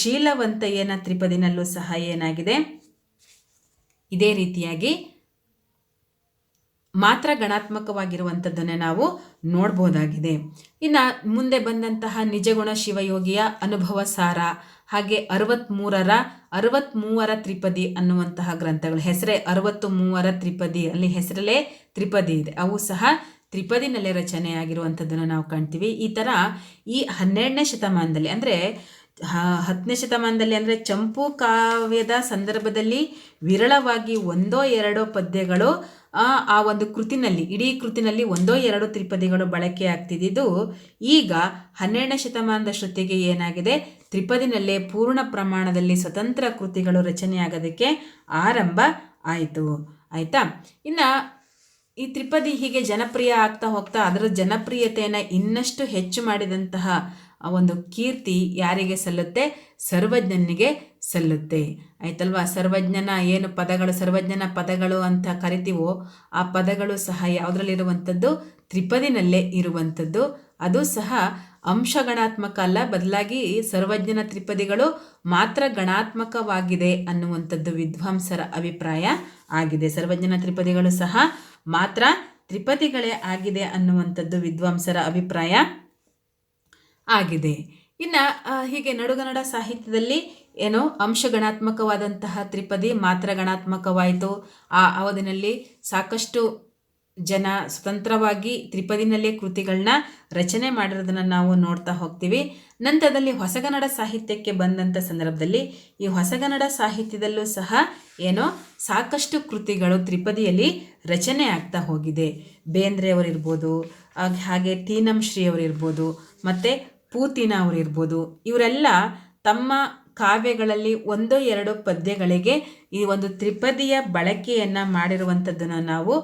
ಶೀಲವಂತಯ್ಯನ ತ್ರಿಪದಿನಲ್ಲೂ ಸಹ ಏನಾಗಿದೆ? ಇದೇ ರೀತಿಯಾಗಿ ಮಾತ್ರ ಗಣಾತ್ಮಕವಾಗಿರುವಂಥದ್ದನ್ನೇ ನಾವು ನೋಡ್ಬೋದಾಗಿದೆ. ಇನ್ನು ಮುಂದೆ ಬಂದಂತಹ ನಿಜಗುಣ ಶಿವಯೋಗಿಯ ಅನುಭವ ಸಾರ, ಹಾಗೆ ಅರವತ್ತ್ಮೂರರ ಅರವತ್ತ್ಮೂವರ ತ್ರಿಪದಿ ಅನ್ನುವಂತಹ ಗ್ರಂಥಗಳು. ಹೆಸರೇ ಅರವತ್ತು ಮೂವರ ತ್ರಿಪದಿ. ಅಲ್ಲಿ ಹೆಸರಲ್ಲೇ ತ್ರಿಪದಿ ಇದೆ. ಅವು ಸಹ ತ್ರಿಪದಿನಲ್ಲೇ ರಚನೆಯಾಗಿರುವಂಥದ್ದನ್ನು ನಾವು ಕಾಣ್ತೀವಿ. ಈ ಥರ ಈ ಹನ್ನೆರಡನೇ ಶತಮಾನದಲ್ಲಿ ಅಂದರೆ ಹತ್ತನೇ ಶತಮಾನದಲ್ಲಿ ಅಂದರೆ ಚಂಪು ಕಾವ್ಯದ ಸಂದರ್ಭದಲ್ಲಿ ವಿರಳವಾಗಿ ಒಂದೋ ಎರಡೋ ಪದ್ಯಗಳು, ಆ ಒಂದು ಕೃತಿನಲ್ಲಿ, ಇಡೀ ಕೃತಿನಲ್ಲಿ ಒಂದೋ ಎರಡೋ ತ್ರಿಪದಿಗಳು ಬಳಕೆ ಆಗ್ತಿದ್ದು ಈಗ ಹನ್ನೆರಡನೇ ಶತಮಾನದಷ್ಟೊತ್ತಿಗೆ ಏನಾಗಿದೆ? ತ್ರಿಪದಿನಲ್ಲೇ ಪೂರ್ಣ ಪ್ರಮಾಣದಲ್ಲಿ ಸ್ವತಂತ್ರ ಕೃತಿಗಳು ರಚನೆಯಾಗೋದಕ್ಕೆ ಆರಂಭ ಆಯಿತು. ಆಯಿತಾ? ಇನ್ನು ಈ ತ್ರಿಪದಿ ಹೀಗೆ ಜನಪ್ರಿಯ ಆಗ್ತಾ ಹೋಗ್ತಾ ಅದರ ಜನಪ್ರಿಯತೆಯನ್ನು ಇನ್ನಷ್ಟು ಹೆಚ್ಚು ಮಾಡಿದಂತಹ ಒಂದು ಕೀರ್ತಿ ಯಾರಿಗೆ ಸಲ್ಲುತ್ತೆ? ಸರ್ವಜ್ಞನಿಗೆ ಸಲ್ಲುತ್ತೆ. ಆಯ್ತಲ್ವಾ? ಸರ್ವಜ್ಞನ ಏನು ಪದಗಳು, ಸರ್ವಜ್ಞನ ಪದಗಳು ಅಂತ ಕರಿತೀವೋ ಆ ಪದಗಳು ಸಹ ಯಾವುದರಲ್ಲಿರುವಂಥದ್ದು? ತ್ರಿಪದಿನಲ್ಲೇ ಇರುವಂಥದ್ದು. ಅದು ಸಹ ಅಂಶಗಣಾತ್ಮಕ ಅಲ್ಲ, ಬದಲಾಗಿ ಸರ್ವಜ್ಞನ ತ್ರಿಪದಿಗಳು ಮಾತ್ರ ಗಣಾತ್ಮಕವಾಗಿದೆ ಅನ್ನುವಂಥದ್ದು ವಿದ್ವಾಂಸರ ಅಭಿಪ್ರಾಯ ಆಗಿದೆ. ಸರ್ವಜ್ಞನ ತ್ರಿಪದಿಗಳು ಸಹ ಮಾತ್ರ ತ್ರಿಪದಿಗಳೇ ಆಗಿದೆ ಅನ್ನುವಂಥದ್ದು ವಿದ್ವಾಂಸರ ಅಭಿಪ್ರಾಯ ಆಗಿದೆ. ಇನ್ನು ಹೀಗೆ ನಡುಗನ್ನಡ ಸಾಹಿತ್ಯದಲ್ಲಿ ಏನೋ ಅಂಶಗಣಾತ್ಮಕವಾದಂತಹ ತ್ರಿಪದಿ ಮಾತ್ರ ಗಣಾತ್ಮಕವಾಯಿತು. ಆ ಅವಧಿನಲ್ಲಿ ಸಾಕಷ್ಟು ಜನ ಸ್ವತಂತ್ರವಾಗಿ ತ್ರಿಪದಿನಲ್ಲೇ ಕೃತಿಗಳನ್ನ ರಚನೆ ಮಾಡಿರೋದನ್ನು ನಾವು ನೋಡ್ತಾ ಹೋಗ್ತೀವಿ. ನಂತರದಲ್ಲಿ ಹೊಸಗನ್ನಡ ಸಾಹಿತ್ಯಕ್ಕೆ ಬಂದಂಥ ಸಂದರ್ಭದಲ್ಲಿ ಈ ಹೊಸಗನ್ನಡ ಸಾಹಿತ್ಯದಲ್ಲೂ ಸಹ ಏನೋ ಸಾಕಷ್ಟು ಕೃತಿಗಳು ತ್ರಿಪದಿಯಲ್ಲಿ ರಚನೆ ಆಗ್ತಾ ಹೋಗಿದೆ. ಬೇಂದ್ರೆಯವರಿರ್ಬೋದು ಹಾಗ್- ಹಾಗೆ ತೀನಂ ಶ್ರೀ ಅವರಿರ್ಬೋದು, ಮತ್ತು ಪೂತಿನ ಅವರಿರ್ಬೋದು, ಇವರೆಲ್ಲ ತಮ್ಮ ಕಾವ್ಯಗಳಲ್ಲಿ ಒಂದೋ ಎರಡು ಪದ್ಯಗಳಿಗೆ ಈ ಒಂದು ತ್ರಿಪದಿಯ ಬಳಕೆಯನ್ನು ಮಾಡಿರುವಂಥದ್ದನ್ನು ನಾವು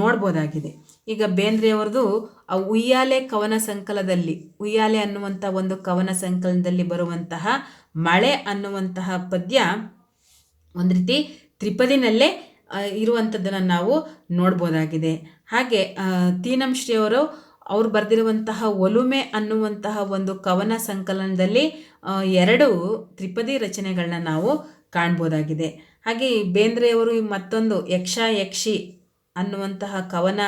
ನೋಡ್ಬೋದಾಗಿದೆ. ಈಗ ಬೇಂದ್ರೆಯವ್ರದ್ದು ಆ ಉಯ್ಯಾಲೆ ಕವನ ಸಂಕಲದಲ್ಲಿ, ಉಯ್ಯಾಲೆ ಅನ್ನುವಂಥ ಒಂದು ಕವನ ಸಂಕಲನದಲ್ಲಿ ಬರುವಂತಹ ಮಳೆ ಅನ್ನುವಂತಹ ಪದ್ಯ ಒಂದು ರೀತಿ ತ್ರಿಪದಿನಲ್ಲೇ ಇರುವಂಥದ್ದನ್ನು ನಾವು ನೋಡ್ಬೋದಾಗಿದೆ. ಹಾಗೆ ತೀನಂಶ್ರೀ ತೀನಂ ಶ್ರೀ ಅವರು ಅವ್ರು ಬರೆದಿರುವಂತಹ ಒಲುಮೆ ಅನ್ನುವಂತಹ ಒಂದು ಕವನ ಸಂಕಲನದಲ್ಲಿ ಎರಡು ತ್ರಿಪದಿ ರಚನೆಗಳನ್ನ ನಾವು ಕಾಣ್ಬೋದಾಗಿದೆ. ಹಾಗೆ ಬೇಂದ್ರೆಯವರು ಮತ್ತೊಂದು ಯಕ್ಷ ಯಕ್ಷಿ ಅನ್ನುವಂತಹ ಕವನ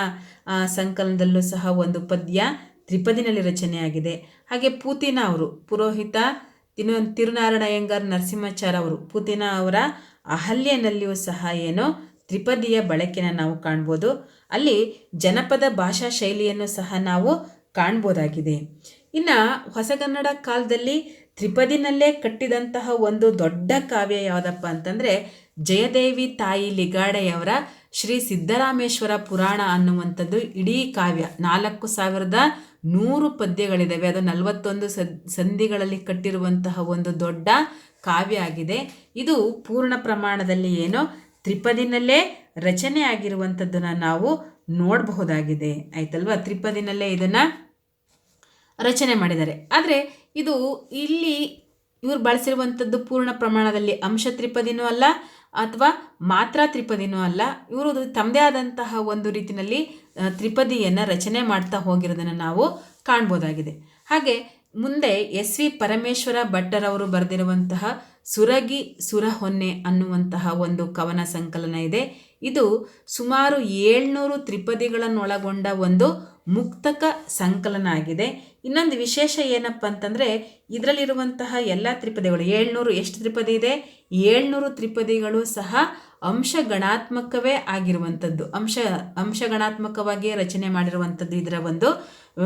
ಸಂಕಲನದಲ್ಲೂ ಸಹ ಒಂದು ಪದ್ಯ ತ್ರಿಪದಿನಲ್ಲಿ ರಚನೆಯಾಗಿದೆ. ಹಾಗೆ ಪೂತಿನ ಅವರು, ಪುರೋಹಿತ ತಿರು ತಿರುನಾರಾಯಣಯ್ಯಂಗಾರ್ ನರಸಿಂಹಾಚಾರ್ ಅವರು, ಪೂತಿನ ಅವರ ಅಹಲ್ಯನಲ್ಲಿಯೂ ಸಹ ಏನೋ ತ್ರಿಪದಿಯ ಬಳಕೆನ ನಾವು ಕಾಣ್ಬೋದು. ಅಲ್ಲಿ ಜನಪದ ಭಾಷಾ ಶೈಲಿಯನ್ನು ಸಹ ನಾವು ಕಾಣ್ಬೋದಾಗಿದೆ. ಇನ್ನು ಹೊಸಗನ್ನಡ ಕಾಲದಲ್ಲಿ ತ್ರಿಪದಿನಲ್ಲೇ ಕಟ್ಟಿದಂತಹ ಒಂದು ದೊಡ್ಡ ಕಾವ್ಯ ಯಾವುದಪ್ಪ ಅಂತಂದರೆ ಜಯದೇವಿ ತಾಯಿ ಲಿಗಾಡೆಯವರ ಶ್ರೀ ಸಿದ್ದರಾಮೇಶ್ವರ ಪುರಾಣ ಅನ್ನುವಂಥದ್ದು ಇಡೀ ಕಾವ್ಯ. ನಾಲ್ಕು ಸಾವಿರದ ನೂರು ಪದ್ಯಗಳಿದ್ದಾವೆ ಅದು ನಲವತ್ತೊಂದು ಸಂಧಿಗಳಲ್ಲಿ ಕಟ್ಟಿರುವಂತಹ ಒಂದು ದೊಡ್ಡ ಕಾವ್ಯ ಆಗಿದೆ. ಇದು ಪೂರ್ಣ ಪ್ರಮಾಣದಲ್ಲಿ ಏನು ತ್ರಿಪದಿನಲ್ಲೇ ರಚನೆ ಆಗಿರುವಂಥದ್ದನ್ನು ನಾವು ನೋಡಬಹುದಾಗಿದೆ. ಆಯ್ತಲ್ವಾ? ತ್ರಿಪದಿನಲ್ಲೇ ಇದನ್ನು ರಚನೆ ಮಾಡಿದ್ದಾರೆ. ಆದರೆ ಇದು ಇಲ್ಲಿ ಇವರು ಬಳಸಿರುವಂಥದ್ದು ಪೂರ್ಣ ಪ್ರಮಾಣದಲ್ಲಿ ಅಂಶ ತ್ರಿಪದಿನೂ ಅಲ್ಲ ಅಥವಾ ಮಾತ್ರ ತ್ರಿಪದಿನೂ ಅಲ್ಲ. ಇವರು ತಮ್ಮದೇ ಆದಂತಹ ಒಂದು ರೀತಿಯಲ್ಲಿ ತ್ರಿಪದಿಯನ್ನು ರಚನೆ ಮಾಡ್ತಾ ಹೋಗಿರೋದನ್ನು ನಾವು ಕಾಣ್ಬೋದಾಗಿದೆ. ಹಾಗೆ ಮುಂದೆ ಎಸ್ ವಿ ಪರಮೇಶ್ವರ ಭಟ್ಟರವರು ಬರೆದಿರುವಂತಹ ಸುರಗಿ ಸುರಹೊನ್ನೆ ಅನ್ನುವಂತಹ ಒಂದು ಕವನ ಸಂಕಲನ ಇದೆ. ಇದು ಸುಮಾರು ಏಳ್ನೂರು ತ್ರಿಪದಿಗಳನ್ನೊಳಗೊಂಡ ಒಂದು ಮುಕ್ತಕ ಸಂಕಲನ ಆಗಿದೆ. ಇನ್ನೊಂದು ವಿಶೇಷ ಏನಪ್ಪ ಅಂತಂದರೆ ಇದರಲ್ಲಿರುವಂತಹ ಎಲ್ಲ ತ್ರಿಪದಿಗಳು, ಏಳ್ನೂರು ಎಷ್ಟು ತ್ರಿಪದಿ ಇದೆ? ಏಳ್ನೂರು ತ್ರಿಪದಿಗಳು ಸಹ ಅಂಶಗಣಾತ್ಮಕವೇ ಆಗಿರುವಂಥದ್ದು. ಅಂಶ, ಅಂಶಗಣಾತ್ಮಕವಾಗಿಯೇ ರಚನೆ ಮಾಡಿರುವಂಥದ್ದು ಇದರ ಒಂದು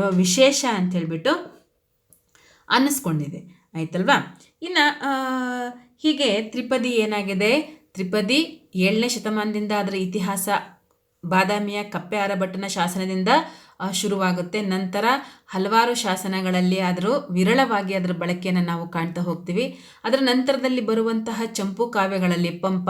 ವಿಶೇಷ ಅಂತ ಹೇಳ್ಬಿಟ್ಟು ಅನ್ನಿಸ್ಕೊಂಡಿದೆ. ಆಯ್ತಲ್ವಾ? ಇನ್ನು ಹೀಗೆ ತ್ರಿಪದಿ ಏನಾಗಿದೆ? ತ್ರಿಪದಿ ಏಳನೇ ಶತಮಾನದಿಂದ ಅದರ ಇತಿಹಾಸ, ಬಾದಾಮಿಯ ಕಪ್ಪೆ ಆರಭಟ್ಟನ ಶಾಸನದಿಂದ ಶುರುವಾಗುತ್ತೆ. ನಂತರ ಹಲವಾರು ಶಾಸನಗಳಲ್ಲಿ ಆದರೂ ವಿರಳವಾಗಿ ಅದರ ಬಳಕೆಯನ್ನು ನಾವು ಕಾಣ್ತಾ ಹೋಗ್ತೀವಿ. ಅದರ ನಂತರದಲ್ಲಿ ಬರುವಂತಹ ಚಂಪು ಕಾವ್ಯಗಳಲ್ಲಿ ಪಂಪ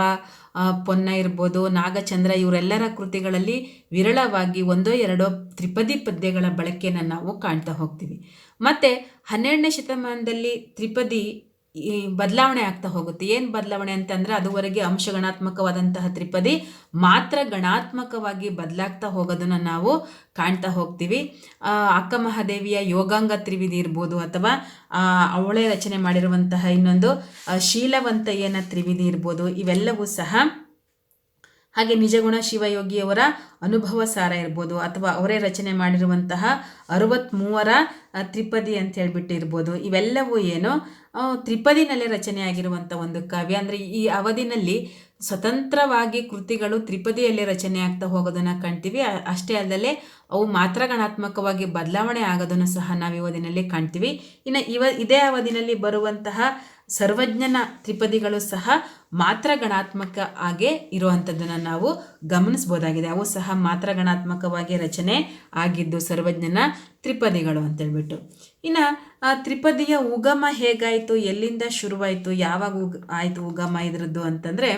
ಪೊನ್ನ ಇರ್ಬೋದು, ನಾಗಚಂದ್ರ ಇವರೆಲ್ಲರ ಕೃತಿಗಳಲ್ಲಿ ವಿರಳವಾಗಿ ಒಂದೋ ಎರಡೋ ತ್ರಿಪದಿ ಪದ್ಯಗಳ ಬಳಕೆಯನ್ನು ನಾವು ಕಾಣ್ತಾ ಹೋಗ್ತೀವಿ. ಮತ್ತು ಹನ್ನೆರಡನೇ ಶತಮಾನದಲ್ಲಿ ತ್ರಿಪದಿ ಈ ಬದಲಾವಣೆ ಆಗ್ತಾ ಹೋಗುತ್ತೆ. ಏನು ಬದಲಾವಣೆ ಅಂತಂದರೆ ಅದುವರೆಗೆ ಅಂಶಗಣಾತ್ಮಕವಾದಂತಹ ತ್ರಿಪದಿ ಮಾತ್ರ ಗಣಾತ್ಮಕವಾಗಿ ಬದಲಾಗ್ತಾ ಹೋಗೋದನ್ನು ನಾವು ಕಾಣ್ತಾ ಹೋಗ್ತೀವಿ. ಅಕ್ಕ ಮಹಾದೇವಿಯ ಯೋಗಾಂಗ ತ್ರಿವಿಧಿ ಇರ್ಬೋದು ಅಥವಾ ಅವಳೆ ರಚನೆ ಮಾಡಿರುವಂತಹ ಇನ್ನೊಂದು ಶೀಲವಂತಯ್ಯನ ತ್ರಿವಿಧಿ ಇರ್ಬೋದು, ಇವೆಲ್ಲವೂ ಸಹ ಹಾಗೆ ನಿಜಗುಣ ಶಿವಯೋಗಿಯವರ ಅನುಭವ ಸಾರ ಇರ್ಬೋದು ಅಥವಾ ಅವರೇ ರಚನೆ ಮಾಡಿರುವಂತಹ ಅರವತ್ತ್ಮೂವರ ತ್ರಿಪದಿ ಅಂತ ಹೇಳ್ಬಿಟ್ಟು ಇರ್ಬೋದು ಇವೆಲ್ಲವೂ ಏನು ತ್ರಿಪದಿನಲ್ಲೇ ರಚನೆ ಆಗಿರುವಂಥ ಒಂದು ಕಾವ್ಯ. ಅಂದರೆ ಈ ಅವಧಿನಲ್ಲಿ ಸ್ವತಂತ್ರವಾಗಿ ಕೃತಿಗಳು ತ್ರಿಪದಿಯಲ್ಲೇ ರಚನೆ ಆಗ್ತಾ ಹೋಗೋದನ್ನು ಕಾಣ್ತೀವಿ. ಅಷ್ಟೇ ಅಲ್ಲದೆ ಅವು ಮಾತ್ರ ಗಣಾತ್ಮಕವಾಗಿ ಬದಲಾವಣೆ ಆಗೋದನ್ನು ಸಹ ನಾವು ಇವದಿನಲ್ಲಿ ಕಾಣ್ತೀವಿ. ಇನ್ನು ಇವ, ಇದೇ ಅವಧಿನಲ್ಲಿ ಬರುವಂತಹ ಸರ್ವಜ್ಞನ ತ್ರಿಪದಿಗಳು ಸಹ ಮಾತ್ರ ಗಣಾತ್ಮಕ ಆಗೇ ಇರುವಂಥದ್ದನ್ನು ನಾವು ಗಮನಿಸ್ಬೋದಾಗಿದೆ. ಅವು ಸಹ ಮಾತ್ರ ಗಣಾತ್ಮಕವಾಗಿ ರಚನೆ ಆಗಿದ್ದು ಸರ್ವಜ್ಞನ ತ್ರಿಪದಿಗಳು ಅಂತೇಳ್ಬಿಟ್ಟು. ಇನ್ನು ಆ ತ್ರಿಪದಿಯ ಉಗಮ ಹೇಗಾಯಿತು? ಎಲ್ಲಿಂದ ಶುರುವಾಯಿತು? ಯಾವಾಗ ಉಗ ಆಯಿತು ಉಗಮ ಇದ್ರದ್ದು ಅಂತಂದರೆ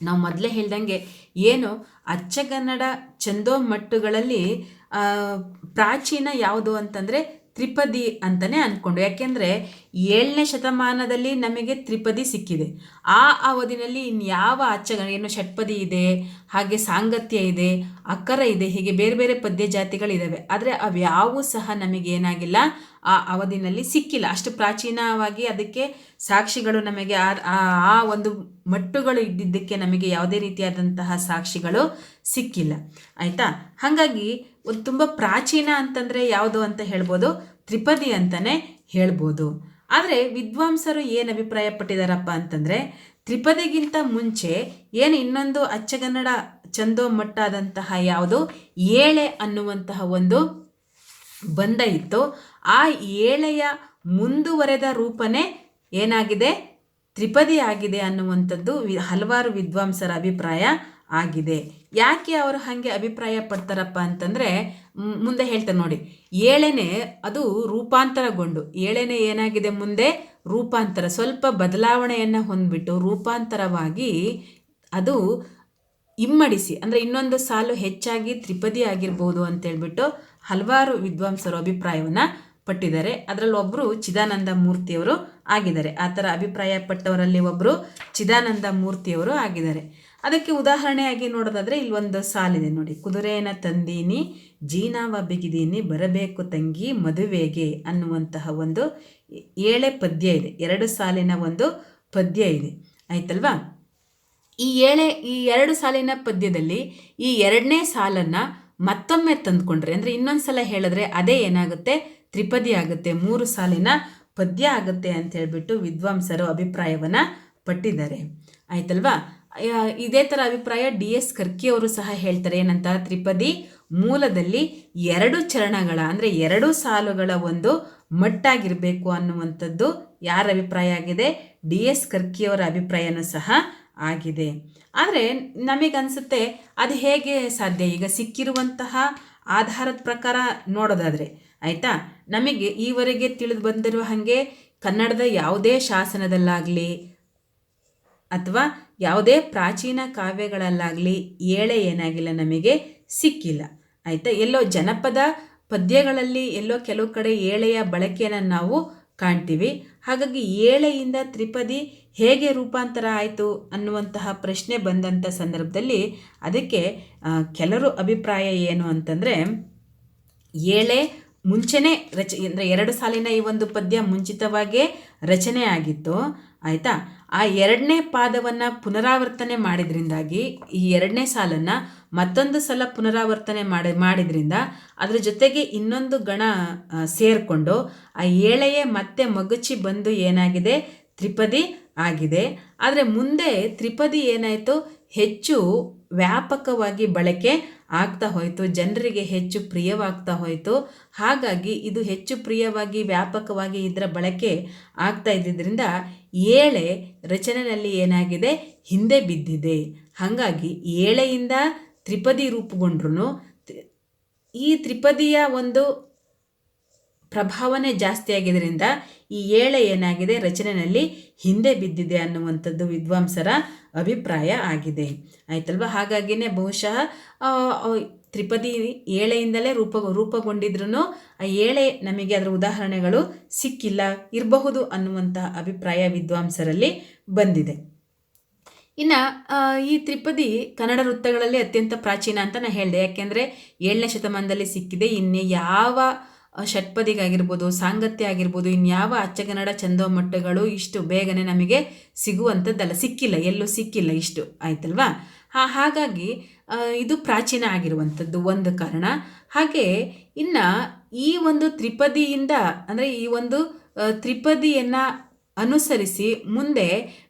ನಾವು ಮೊದಲೇ ಹೇಳ್ದಂಗೆ ಏನು ಅಚ್ಚಗನ್ನಡ ಚಂದೋಮಟ್ಟುಗಳಲ್ಲಿ ಆ, ಪ್ರಾಚೀನ ಯಾವುದು ಅಂತಂದರೆ ತ್ರಿಪದಿ ಅಂತಲೇ ಅಂದ್ಕೊಂಡು ಯಾಕೆಂದರೆ ಏಳನೇ ಶತಮಾನದಲ್ಲಿ ನಮಗೆ ತ್ರಿಪದಿ ಸಿಕ್ಕಿದೆ. ಆ ಅವಧಿನಲ್ಲಿ ಇನ್ಯಾವ ಅಚ್ಚ ಏನು ಷಟ್ಪದಿ ಇದೆ, ಹಾಗೆ ಸಾಂಗತ್ಯ ಇದೆ, ಅಕ್ಕರ ಇದೆ, ಹೀಗೆ ಬೇರೆ ಬೇರೆ ಪದ್ಯ ಜಾತಿಗಳಿದ್ದಾವೆ ಆದರೆ ಅವ್ಯಾವೂ ಸಹ ನಮಗೆ ಏನಾಗಿಲ್ಲ, ಆ ಅವಧಿನಲ್ಲಿ ಸಿಕ್ಕಿಲ್ಲ. ಅಷ್ಟು ಪ್ರಾಚೀನವಾಗಿ ಅದಕ್ಕೆ ಸಾಕ್ಷಿಗಳು ನಮಗೆ ಆ- ಆ ಒಂದು ಮಟ್ಟುಗಳು ಇದ್ದಿದ್ದಕ್ಕೆ ನಮಗೆ ಯಾವುದೇ ರೀತಿಯಾದಂತಹ ಸಾಕ್ಷಿಗಳು ಸಿಕ್ಕಿಲ್ಲ. ಆಯಿತಾ? ಹಾಗಾಗಿ ಒಂದು ತುಂಬ ಪ್ರಾಚೀನ ಅಂತಂದರೆ ಯಾವುದು ಅಂತ ಹೇಳ್ಬೋದು? ತ್ರಿಪದಿ ಅಂತಲೇ ಹೇಳ್ಬೋದು. ಆದರೆ ವಿದ್ವಾಂಸರು ಏನು ಅಭಿಪ್ರಾಯ ಪಟ್ಟಿದಾರಪ್ಪ ಅಂತಂದರೆ, ತ್ರಿಪದಿಗಿಂತ ಮುಂಚೆ ಏನು ಇನ್ನೊಂದು ಅಚ್ಚಗನ್ನಡ ಚಂದೋಮಟ್ಟಾದಂತಹ ಯಾವುದು? ಏಳೆ ಅನ್ನುವಂತಹ ಒಂದು ಬಂಧ ಇತ್ತು. ಆ ಏಳೆಯ ಮುಂದುವರೆದ ರೂಪನೇ ಏನಾಗಿದೆ? ತ್ರಿಪದಿ ಆಗಿದೆ ಅನ್ನುವಂಥದ್ದು ಹಲವಾರು ವಿದ್ವಾಂಸರ ಅಭಿಪ್ರಾಯ ಆಗಿದೆ. ಯಾಕೆ ಅವರು ಹಾಗೆ ಅಭಿಪ್ರಾಯ ಪಡ್ತಾರಪ್ಪ ಅಂತಂದರೆ ಮುಂದೆ ಹೇಳ್ತಾರೆ ನೋಡಿ. ಏಳೆನೆ ಅದು ರೂಪಾಂತರಗೊಂಡು. ಏಳೆನೆ ಏನಾಗಿದೆ ಮುಂದೆ? ರೂಪಾಂತರ. ಸ್ವಲ್ಪ ಬದಲಾವಣೆಯನ್ನು ಹೊಂದ್ಬಿಟ್ಟು ರೂಪಾಂತರವಾಗಿ ಅದು ಇಮ್ಮಡಿಸಿ, ಅಂದರೆ ಇನ್ನೊಂದು ಸಾಲು ಹೆಚ್ಚಾಗಿ ತ್ರಿಪದಿ ಆಗಿರ್ಬೋದು ಅಂತೇಳ್ಬಿಟ್ಟು ಹಲವಾರು ವಿದ್ವಾಂಸರು ಅಭಿಪ್ರಾಯವನ್ನು ಪಟ್ಟಿದ್ದಾರೆ. ಅದರಲ್ಲಿ ಒಬ್ಬರು ಚಿದಾನಂದ ಮೂರ್ತಿಯವರು ಆಗಿದ್ದಾರೆ. ಆ ಥರ ಅಭಿಪ್ರಾಯ ಪಟ್ಟವರಲ್ಲಿ ಒಬ್ಬರು ಚಿದಾನಂದ ಮೂರ್ತಿಯವರು ಆಗಿದ್ದಾರೆ. ಅದಕ್ಕೆ ಉದಾಹರಣೆಯಾಗಿ ನೋಡೋದಾದರೆ ಇಲ್ಲೊಂದು ಸಾಲಿದೆ ನೋಡಿ. ಕುದುರೆಯನ್ನು ತಂದೀನಿ, ಜೀನಾವ ಬಿಗಿದೀನಿ, ಬರಬೇಕು ತಂಗಿ, ಮದುವೆಗೆ ಅನ್ನುವಂತಹ ಒಂದು ಏಳೆ ಪದ್ಯ ಇದೆ. ಎರಡು ಸಾಲಿನ ಒಂದು ಪದ್ಯ ಇದೆ. ಆಯ್ತಲ್ವಾ? ಈ ಏಳೆ, ಈ ಎರಡು ಸಾಲಿನ ಪದ್ಯದಲ್ಲಿ ಈ ಎರಡನೇ ಸಾಲನ್ನು ಮತ್ತೊಮ್ಮೆ ತಂದ್ಕೊಂಡ್ರೆ, ಅಂದರೆ ಇನ್ನೊಂದು ಸಲ ಹೇಳಿದ್ರೆ ಅದೇ ಏನಾಗುತ್ತೆ? ತ್ರಿಪದಿ ಆಗುತ್ತೆ, ಮೂರು ಸಾಲಿನ ಪದ್ಯ ಆಗುತ್ತೆ ಅಂತ ಹೇಳ್ಬಿಟ್ಟು ವಿದ್ವಾಂಸರು ಅಭಿಪ್ರಾಯವನ್ನು ಪಟ್ಟಿದ್ದಾರೆ. ಆಯ್ತಲ್ವಾ? ಇದೇ ಥರ ಅಭಿಪ್ರಾಯ ಡಿ ಎಸ್ ಕರ್ಕಿಯವರು ಸಹ ಹೇಳ್ತಾರೆ. ಏನಂತ? ತ್ರಿಪದಿ ಮೂಲದಲ್ಲಿ ಎರಡು ಚರಣಗಳ, ಅಂದರೆ ಎರಡು ಸಾಲುಗಳ ಒಂದು ಮಟ್ಟಾಗಿರಬೇಕು ಅನ್ನುವಂಥದ್ದು ಯಾರ ಅಭಿಪ್ರಾಯ ಆಗಿದೆ? ಡಿ ಎಸ್ ಕರ್ಕಿಯವರ ಅಭಿಪ್ರಾಯನೂ ಸಹ ಆಗಿದೆ. ಆದರೆ ನಮಗನ್ಸುತ್ತೆ ಅದು ಹೇಗೆ ಸಾಧ್ಯ? ಈಗ ಸಿಕ್ಕಿರುವಂತಹ ಆಧಾರದ ಪ್ರಕಾರ ನೋಡೋದಾದರೆ, ಆಯಿತಾ? ನಮಗೆ ಈವರೆಗೆ ತಿಳಿದು ಬಂದಿರುವ ಹಾಗೆ ಕನ್ನಡದ ಯಾವುದೇ ಶಾಸನದಲ್ಲಾಗಲಿ ಅಥವಾ ಯಾವುದೇ ಪ್ರಾಚೀನ ಕಾವ್ಯಗಳಲ್ಲಾಗಲಿ ಏಳೆ ಏನಾಗಿಲ್ಲ ನಮಗೆ ಸಿಕ್ಕಿಲ್ಲ. ಆಯಿತಾ? ಎಲ್ಲೋ ಜನಪದ ಪದ್ಯಗಳಲ್ಲಿ ಎಲ್ಲೋ ಕೆಲವು ಕಡೆ ಏಳೆಯ ಬಳಕೆಯನ್ನು ನಾವು ಕಾಣ್ತೀವಿ. ಹಾಗಾಗಿ ಏಳೆಯಿಂದ ತ್ರಿಪದಿ ಹೇಗೆ ರೂಪಾಂತರ ಆಯಿತು ಅನ್ನುವಂತಹ ಪ್ರಶ್ನೆ ಬಂದಂಥ ಸಂದರ್ಭದಲ್ಲಿ ಅದಕ್ಕೆ ಕೆಲವರು ಅಭಿಪ್ರಾಯ ಏನು ಅಂತಂದರೆ, ಏಳೆ ಮುಂಚೆನೇ ರಚ, ಅಂದರೆ ಎರಡು ಸಾಲಿನ ಈ ಒಂದು ಪದ್ಯ ಮುಂಚಿತವಾಗೇ ರಚನೆ ಆಗಿತ್ತು. ಆಯಿತಾ? ಆ ಎರಡನೇ ಪಾದವನ್ನು ಪುನರಾವರ್ತನೆ ಮಾಡಿದ್ರಿಂದಾಗಿ, ಈ ಎರಡನೇ ಸಾಲನ್ನು ಮತ್ತೊಂದು ಸಲ ಪುನರಾವರ್ತನೆ ಮಾಡಿ, ಮಾಡಿದ್ರಿಂದ ಅದರ ಜೊತೆಗೆ ಇನ್ನೊಂದು ಗಣ ಸೇರಿಕೊಂಡು ಆ ಏಳೆಯೇ ಮತ್ತೆ ಮಗುಚಿ ಬಂದು ಏನಾಗಿದೆ? ತ್ರಿಪದಿ ಆಗಿದೆ. ಆದರೆ ಮುಂದೆ ತ್ರಿಪದಿ ಏನಾಯಿತು? ಹೆಚ್ಚು ವ್ಯಾಪಕವಾಗಿ ಬಳಕೆ ಆಗ್ತಾ ಹೋಯಿತು, ಜನರಿಗೆ ಹೆಚ್ಚು ಪ್ರಿಯವಾಗ್ತಾ ಹೋಯಿತು. ಹಾಗಾಗಿ ಇದು ಹೆಚ್ಚು ಪ್ರಿಯವಾಗಿ ವ್ಯಾಪಕವಾಗಿ ಇದರ ಬಳಕೆ ಆಗ್ತಾ ಇದ್ದಿದ್ದರಿಂದ ಏಳೆ ರಚನೆಯಲ್ಲಿ ಏನಾಗಿದೆ? ಹಿಂದೆ ಬಿದ್ದಿದೆ. ಹಾಗಾಗಿ ಏಳೆಯಿಂದ ತ್ರಿಪದಿ ರೂಪುಗೊಂಡ್ರು ಈ ತ್ರಿಪದಿಯ ಒಂದು ಪ್ರಭಾವನೆ ಜಾಸ್ತಿ ಆಗಿದ್ದರಿಂದ ಈ ಏಳೆ ಏನಾಗಿದೆ? ರಚನೆಯಲ್ಲಿ ಹಿಂದೆ ಬಿದ್ದಿದೆ ಅನ್ನುವಂಥದ್ದು ವಿದ್ವಾಂಸರ ಅಭಿಪ್ರಾಯ ಆಗಿದೆ. ಆಯ್ತಲ್ವ? ಹಾಗಾಗಿನೇ ಬಹುಶಃ ತ್ರಿಪದಿ ಏಳೆಯಿಂದಲೇ ರೂಪ ರೂಪುಗೊಂಡಿದ್ರು ಆ ಏಳೆ ನಮಗೆ ಅದರ ಉದಾಹರಣೆಗಳು ಸಿಕ್ಕಿಲ್ಲ, ಇರಬಹುದು ಅನ್ನುವಂತಹ ಅಭಿಪ್ರಾಯ ವಿದ್ವಾಂಸರಲ್ಲಿ ಬಂದಿದೆ. ಇನ್ನು ಈ ತ್ರಿಪದಿ ಕನ್ನಡ ವೃತ್ತಗಳಲ್ಲಿ ಅತ್ಯಂತ ಪ್ರಾಚೀನ ಅಂತ ನಾನು ಹೇಳಿದೆ. ಯಾಕೆಂದರೆ ಏಳನೇ ಶತಮಾನದಲ್ಲಿ ಸಿಕ್ಕಿದೆ. ಇನ್ನೇ ಯಾವ ಷಟ್ಪದಿಗಾಗಿರ್ಬೋದು ಸಾಂಗತ್ಯ ಆಗಿರ್ಬೋದು ಇನ್ಯಾವ ಅಚ್ಚಗನ್ನಡ ಚಂದೋಮಟ್ಟಗಳು ಇಷ್ಟು ಬೇಗನೆ ನಮಗೆ ಸಿಗುವಂಥದ್ದಲ್ಲ. ಸಿಕ್ಕಿಲ್ಲ, ಎಲ್ಲೂ ಸಿಕ್ಕಿಲ್ಲ ಇಷ್ಟು. ಆಯ್ತಲ್ವಾ? ಹಾಗಾಗಿ ಇದು ಪ್ರಾಚೀನ ಆಗಿರುವಂಥದ್ದು ಒಂದು ಕಾರಣ. ಹಾಗೆ, ಇನ್ನು ಈ ಒಂದು ತ್ರಿಪದಿಯಿಂದ, ಅಂದರೆ ಈ ಒಂದು ತ್ರಿಪದಿಯನ್ನು ಅನುಸರಿಸಿ ಮುಂದೆ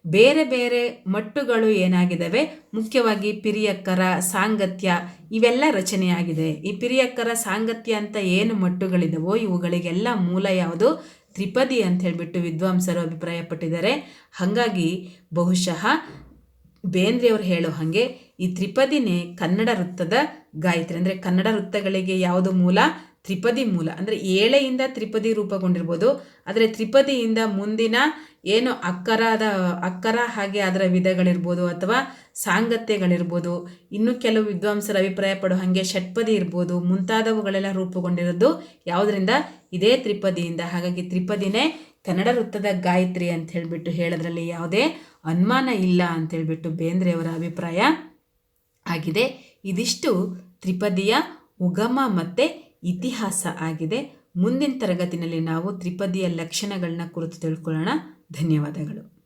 ಬೇರೆ ಬೇರೆ ಮಟ್ಟುಗಳು ಏನಾಗಿದ್ದಾವೆ? ಮುಖ್ಯವಾಗಿ ಪಿರಿಯಕ್ಕರ ಸಾಂಗತ್ಯ ಇವೆಲ್ಲ ರಚನೆಯಾಗಿದೆ. ಈ ಪಿರಿಯಕ್ಕರ ಸಾಂಗತ್ಯ ಅಂತ ಏನು ಮಟ್ಟುಗಳಿದವೋ ಇವುಗಳಿಗೆಲ್ಲ ಮೂಲ ಯಾವುದು? ತ್ರಿಪದಿ ಅಂತ ಹೇಳಿಬಿಟ್ಟು ವಿದ್ವಾಂಸರು ಅಭಿಪ್ರಾಯಪಟ್ಟಿದ್ದಾರೆ. ಹಾಗಾಗಿ ಬಹುಶಃ ಬೇಂದ್ರೆಯವರು ಹೇಳೋ ಹಾಗೆ ಈ ತ್ರಿಪದಿನೇ ಕನ್ನಡ ವೃತ್ತದ ಗಾಯತ್ರಿ. ಅಂದರೆ ಕನ್ನಡ ವೃತ್ತಗಳಿಗೆ ಯಾವುದು ಮೂಲ? ತ್ರಿಪದಿ ಮೂಲ, ಅಂದರೆ ಏಳೆಯಿಂದ ತ್ರಿಪದಿ ರೂಪಗೊಂಡಿರ್ಬೋದು. ಆದರೆ ತ್ರಿಪದಿಯಿಂದ ಮುಂದಿನ ಏನು ಅಕ್ಕರಾದ, ಅಕ್ಕರ ಹಾಗೆ ಅದರ ವಿಧಗಳಿರ್ಬೋದು ಅಥವಾ ಸಾಂಗತ್ಯಗಳಿರ್ಬೋದು. ಇನ್ನು ಕೆಲವು ವಿದ್ವಾಂಸರ ಅಭಿಪ್ರಾಯ ಪಡೋ ಹಾಗೆ ಷಟ್ಪದಿ ಇರ್ಬೋದು. ಮುಂತಾದವುಗಳೆಲ್ಲ ರೂಪುಗೊಂಡಿರೋದು ಯಾವುದರಿಂದ? ಇದೇ ತ್ರಿಪದಿಯಿಂದ. ಹಾಗಾಗಿ ತ್ರಿಪದಿನೇ ಕನ್ನಡ ವೃತ್ತದ ಗಾಯತ್ರಿ ಅಂತ ಹೇಳಿಬಿಟ್ಟು ಹೇಳೋದ್ರಲ್ಲಿ ಯಾವುದೇ ಅನುಮಾನ ಇಲ್ಲ ಅಂತ ಹೇಳಿಬಿಟ್ಟು ಬೇಂದ್ರೆಯವರ ಅಭಿಪ್ರಾಯ ಆಗಿದೆ. ಇದಿಷ್ಟು ತ್ರಿಪದಿಯ ಉಗಮ ಮತ್ತು ಇತಿಹಾಸ ಆಗಿದೆ. ಮುಂದಿನ ತರಗತಿನಲ್ಲಿ ನಾವು ತ್ರಿಪದಿಯ ಲಕ್ಷಣಗಳನ್ನ ಕುರಿತು ತಿಳ್ಕೊಳ್ಳೋಣ. ಧನ್ಯವಾದಗಳು.